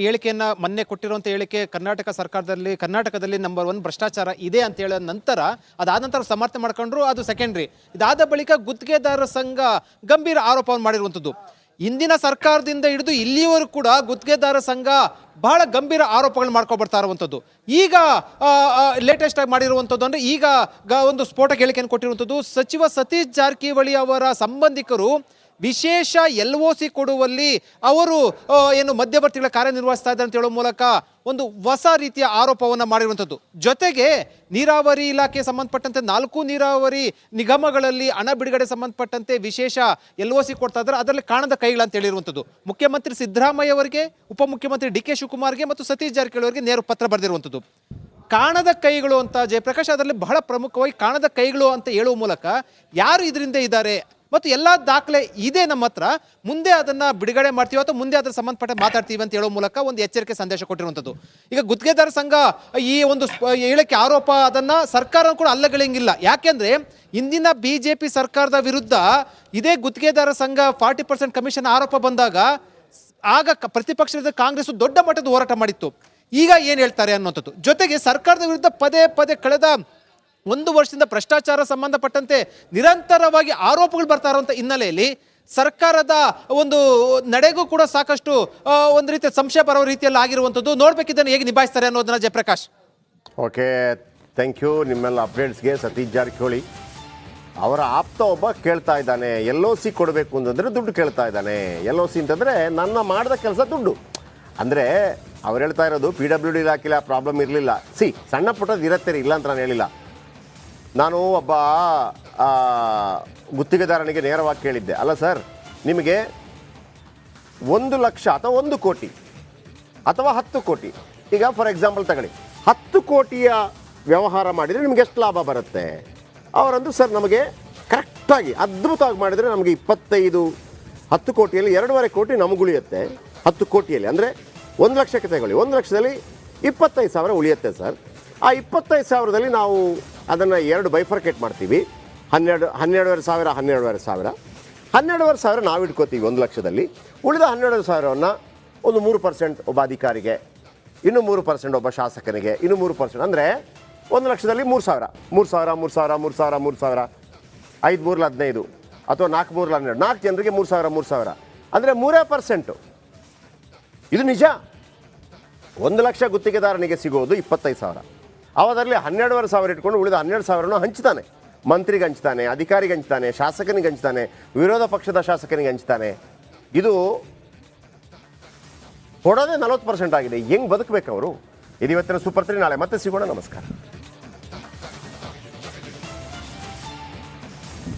ಹೇಳಿಕೆಯನ್ನು ಮೊನ್ನೆ ಕೊಟ್ಟಿರುವಂಥ ಹೇಳಿಕೆ ಕರ್ನಾಟಕ ಸರ್ಕಾರದಲ್ಲಿ, ಕರ್ನಾಟಕದಲ್ಲಿ ನಂಬರ್ ಒನ್ ಭ್ರಷ್ಟಾಚಾರ ಇದೆ ಅಂತ ಹೇಳಿದ ನಂತರ ಅದಾದ ನಂತರ ಸಮರ್ಥನೆ ಮಾಡ್ಕೊಂಡ್ರು, ಅದು ಸೆಕೆಂಡ್ರಿ ಇದಾದ ಬಳಿಕ ಗುತ್ತಿಗೆದಾರರ ಸಂಘ ಗಂಭೀರ ಆರೋಪವನ್ನು ಮಾಡಿರುವಂಥದ್ದು. ಇಂದಿನ ಸರ್ಕಾರದಿಂದ ಹಿಡಿದು ಇಲ್ಲಿಯವರೆಗೂ ಕೂಡ ಗುತ್ತಿಗೆದಾರ ಸಂಘ ಬಹಳ ಗಂಭೀರ ಆರೋಪಗಳು ಮಾಡ್ಕೊಬರ್ತಾ ಇರುವಂಥದ್ದು. ಈಗ ಲೇಟೆಸ್ಟ್ ಆಗಿ ಮಾಡಿರುವಂಥದ್ದು ಅಂದರೆ ಈಗ ಒಂದು ಸ್ಫೋಟಕ ಹೇಳಿಕೆಯನ್ನು ಕೊಟ್ಟಿರುವಂಥದ್ದು. ಸಚಿವ ಸತೀಶ್ ಜಾರಕಿಹೊಳಿ ಅವರ ಸಂಬಂಧಿಕರು ವಿಶೇಷ ಎಲ್ ಒ ಸಿ ಕೊಡುವಲ್ಲಿ ಅವರು ಏನು ಮಧ್ಯವರ್ತಿಗಳ ಕಾರ್ಯನಿರ್ವಹಿಸ್ತಾ ಇದ್ದಾರೆ ಅಂತ ಹೇಳೋ ಮೂಲಕ ಒಂದು ಹೊಸ ರೀತಿಯ ಆರೋಪವನ್ನು ಮಾಡಿರುವಂಥದ್ದು. ಜೊತೆಗೆ ನೀರಾವರಿ ಇಲಾಖೆ ಸಂಬಂಧಪಟ್ಟಂತೆ ನಾಲ್ಕು ನೀರಾವರಿ ನಿಗಮಗಳಲ್ಲಿ ಹಣ ಬಿಡುಗಡೆ ಸಂಬಂಧಪಟ್ಟಂತೆ ವಿಶೇಷ ಎಲ್ ಒ ಸಿ ಕೊಡ್ತಾ ಇದ್ದಾರೆ. ಅದರಲ್ಲಿ ಕಾಣದ ಕೈಗಳಂತ ಹೇಳಿರುವಂಥದ್ದು. ಮುಖ್ಯಮಂತ್ರಿ ಸಿದ್ದರಾಮಯ್ಯ ಅವರಿಗೆ, ಉಪಮುಖ್ಯಮಂತ್ರಿ ಡಿ ಕೆ ಶಿವಕುಮಾರ್ಗೆ ಮತ್ತು ಸತೀಶ್ ಜಾರಕಿಹೊಳಿ ಅವರಿಗೆ ನೇರ ಪತ್ರ ಬರೆದಿರುವಂಥದ್ದು. ಕಾಣದ ಕೈಗಳು ಅಂತ ಜಯಪ್ರಕಾಶ್, ಅದರಲ್ಲಿ ಬಹಳ ಪ್ರಮುಖವಾಗಿ ಕಾಣದ ಕೈಗಳು ಅಂತ ಹೇಳುವ ಮೂಲಕ ಯಾರು ಇದರಿಂದ ಇದ್ದಾರೆ? ಮತ್ತು ಎಲ್ಲ ದಾಖಲೆ ಇದೆ ನಮ್ಮ ಹತ್ರ. ಮುಂದೆ ಅದನ್ನ ಬಿಡುಗಡೆ ಮಾಡ್ತೀವಿ ಅಥವಾ ಮುಂದೆ ಅದರ ಸಂಬಂಧಪಟ್ಟ ಮಾತಾಡ್ತೀವಿ ಅಂತ ಹೇಳೋ ಮೂಲಕ ಒಂದು ಎಚ್ಚರಿಕೆ ಸಂದೇಶ ಕೊಟ್ಟಿರುವಂಥದ್ದು. ಈಗ ಗುತ್ತಿಗೆದಾರ ಸಂಘ ಈ ಒಂದು ಹೇಳಿಕೆ ಆರೋಪ ಅದನ್ನ ಸರ್ಕಾರ ಕೂಡ ಅಲ್ಲಗಳಿಂಗಿಲ್ಲ. ಯಾಕೆಂದ್ರೆ ಇಂದಿನ ಬಿ ಜೆ ಪಿ ಸರ್ಕಾರದ ವಿರುದ್ಧ ಇದೇ ಗುತ್ತಿಗೆದಾರ ಸಂಘ ಫಾರ್ಟಿ ಪರ್ಸೆಂಟ್ ಕಮಿಷನ್ ಆರೋಪ ಬಂದಾಗ ಆಗ ಪ್ರತಿಪಕ್ಷದ ಕಾಂಗ್ರೆಸ್ ದೊಡ್ಡ ಮಟ್ಟದ ಹೋರಾಟ ಮಾಡಿತ್ತು. ಈಗ ಏನು ಹೇಳ್ತಾರೆ ಅನ್ನುವಂಥದ್ದು. ಜೊತೆಗೆ ಸರ್ಕಾರದ ವಿರುದ್ಧ ಪದೇ ಪದೇ ಕಳೆದ ಒಂದು ವರ್ಷದಿಂದ ಭ್ರಷ್ಟಾಚಾರ ಸಂಬಂಧಪಟ್ಟಂತೆ ನಿರಂತರವಾಗಿ ಆರೋಪಗಳು ಬರ್ತಾ ಇರುವಂಥ ಹಿನ್ನೆಲೆಯಲ್ಲಿ ಸರ್ಕಾರದ ಒಂದು ನಡೆಗೂ ಕೂಡ ಸಾಕಷ್ಟು ಒಂದು ರೀತಿಯ ಸಂಶಯ ಬರೋ ರೀತಿಯಲ್ಲಿ ಆಗಿರುವಂಥದ್ದು ನೋಡ್ಬೇಕಿದ್ದನ್ನು ಹೇಗೆ ನಿಭಾಯಿಸ್ತಾರೆ ಅನ್ನೋದನ್ನ ಜಯಪ್ರಕಾಶ್. ಓಕೆ ಥ್ಯಾಂಕ್ ಯು ನಿಮ್ಮೆಲ್ಲ ಅಪ್ಡೇಟ್ಸ್ಗೆ ಸತೀಶ್ ಜಾರಕಿಹೊಳಿ. ಅವರ ಆಪ್ತ ಒಬ್ಬ ಕೇಳ್ತಾ ಇದ್ದಾನೆ, ಎಲ್ ಒ ಸಿ ಕೊಡಬೇಕು ಅಂತಂದರೆ ದುಡ್ಡು ಕೇಳ್ತಾ ಇದ್ದಾನೆ. ಎಲ್ ಒ ಸಿ ಅಂತಂದರೆ ನನ್ನ ಮಾಡಿದ ಕೆಲಸ ದುಡ್ಡು. ಅಂದರೆ ಅವ್ರು ಹೇಳ್ತಾ ಇರೋದು ಪಿ ಡಬ್ಲ್ಯೂ ಡಿ ಪ್ರಾಬ್ಲಮ್ ಇರಲಿಲ್ಲ. ಸಿ, ಸಣ್ಣ ಪುಟ್ಟದ್ದು ಇರತ್ತೆ ಇಲ್ಲ ಅಂತ ನಾನು ಹೇಳಿಲ್ಲ. ನಾನು ಒಬ್ಬ ಗುತ್ತಿಗೆದಾರನಿಗೆ ನೇರವಾಗಿ ಕೇಳಿದ್ದೆ. ಅಲ್ಲ ಸರ್, ನಿಮಗೆ ಒಂದು ಲಕ್ಷ ಅಥವಾ ಒಂದು ಕೋಟಿ ಅಥವಾ ಹತ್ತು ಕೋಟಿ, ಈಗ ಫಾರ್ ಎಕ್ಸಾಂಪಲ್ ತಗೊಳ್ಳಿ, ಹತ್ತು ಕೋಟಿಯ ವ್ಯವಹಾರ ಮಾಡಿದರೆ ನಿಮ್ಗೆ ಎಷ್ಟು ಲಾಭ ಬರುತ್ತೆ? ಅವರಂದು ಸರ್ ನಮಗೆ ಕರೆಕ್ಟಾಗಿ, ಅದ್ಭುತವಾಗಿ ಮಾಡಿದರೆ ನಮಗೆ ಇಪ್ಪತ್ತೈದು, ಹತ್ತು ಕೋಟಿಯಲ್ಲಿ ಎರಡೂವರೆ ಕೋಟಿ ನಮಗೆ ಉಳಿಯುತ್ತೆ. ಹತ್ತು ಕೋಟಿಯಲ್ಲಿ, ಅಂದರೆ ಒಂದು ಲಕ್ಷಕ್ಕೆ ತಗೊಳ್ಳಿ, ಒಂದು ಲಕ್ಷದಲ್ಲಿ ಇಪ್ಪತ್ತೈದು ಸಾವಿರ ಉಳಿಯುತ್ತೆ ಸರ್. ಆ ಇಪ್ಪತ್ತೈದು ಸಾವಿರದಲ್ಲಿ ನಾವು ಅದನ್ನು ಎರಡು ಬೈಫರ್ಕೇಟ್ ಮಾಡ್ತೀವಿ. ಹನ್ನೆರಡು, ಹನ್ನೆರಡುವರೆ ಸಾವಿರ ಹನ್ನೆರಡುವರೆ ಸಾವಿರ. ಹನ್ನೆರಡುವರೆ ಸಾವಿರ ನಾವು ಇಟ್ಕೋತೀವಿ ಒಂದು ಲಕ್ಷದಲ್ಲಿ. ಉಳಿದ ಹನ್ನೆರಡು ಸಾವಿರವನ್ನು ಒಂದು ಮೂರು ಪರ್ಸೆಂಟ್ ಒಬ್ಬ ಅಧಿಕಾರಿಗೆ, ಇನ್ನು ಮೂರು ಪರ್ಸೆಂಟ್ ಒಬ್ಬ ಶಾಸಕನಿಗೆ, ಇನ್ನು ಮೂರು ಪರ್ಸೆಂಟ್ ಅಂದರೆ ಒಂದು ಲಕ್ಷದಲ್ಲಿ ಮೂರು ಸಾವಿರ. ಮೂರು ಸಾವಿರ ಮೂರು ಸಾವಿರ ಮೂರು ಸಾವಿರ ಮೂರು ಸಾವಿರ. ಐದು ಮೂರ್ಲ ಹದಿನೈದು ಅಥವಾ ನಾಲ್ಕು ಮೂರ್ಲ ಹನ್ನೆರಡು. ನಾಲ್ಕು ಜನರಿಗೆ ಮೂರು ಸಾವಿರ ಮೂರು ಸಾವಿರ. ಅಂದರೆ ಮೂರೇ ಪರ್ಸೆಂಟು ಇದು ನಿಜ? ಒಂದು ಲಕ್ಷ ಗುತ್ತಿಗೆದಾರನಿಗೆ ಸಿಗೋದು ಇಪ್ಪತ್ತೈದು ಸಾವಿರ. ಅವರಲ್ಲಿ ಹನ್ನೆರಡುವರೆ ಸಾವಿರ ಇಟ್ಕೊಂಡು ಉಳಿದ ಹನ್ನೆರಡು ಸಾವಿರನೂ ಹಂಚ್ತಾನೆ. ಮಂತ್ರಿಗೆ ಹಂಚ್ತಾನೆ, ಅಧಿಕಾರಿಗೆ ಹಂಚ್ತಾನೆ, ಶಾಸಕನಿಗೆ ಹಂಚ್ತಾನೆ, ವಿರೋಧ ಪಕ್ಷದ ಶಾಸಕನಿಗೆ ಹಂಚ್ತಾನೆ. ಇದು ಕೊಡೋದೇ ನಲವತ್ತು ಪರ್ಸೆಂಟ್ ಆಗಿದೆ. ಹೆಂಗೆ ಬದುಕಬೇಕು ಅವರು? ಇದು ಇವತ್ತಿನ ಸೂಪರ್ ತ್ರೀ. ನಾಳೆ ಮತ್ತೆ ಸಿಗೋಣ. ನಮಸ್ಕಾರ.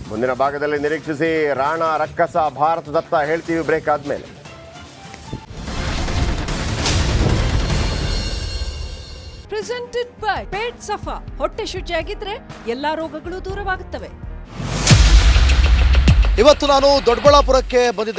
ಮುಂದಿನ ಭಾಗದಲ್ಲಿ ನಿರೀಕ್ಷಿಸಿ ರಾಣ ರಕ್ಕಸ ಭಾರತದತ್ತ ಹೇಳ್ತೀವಿ ಬ್ರೇಕ್ ಆದಮೇಲೆ. Presented by Pet Safa. ಹೊಟ್ಟೆ ಶುಚಿಯಾಗಿದ್ರೆ ಎಲ್ಲಾ ರೋಗಗಳು ದೂರವಾಗುತ್ತವೆ. ಇವತ್ತು ನಾನು ದೊಡ್ಡಬಳ್ಳಾಪುರಕ್ಕೆ ಬಂದಿದ್ದೆ.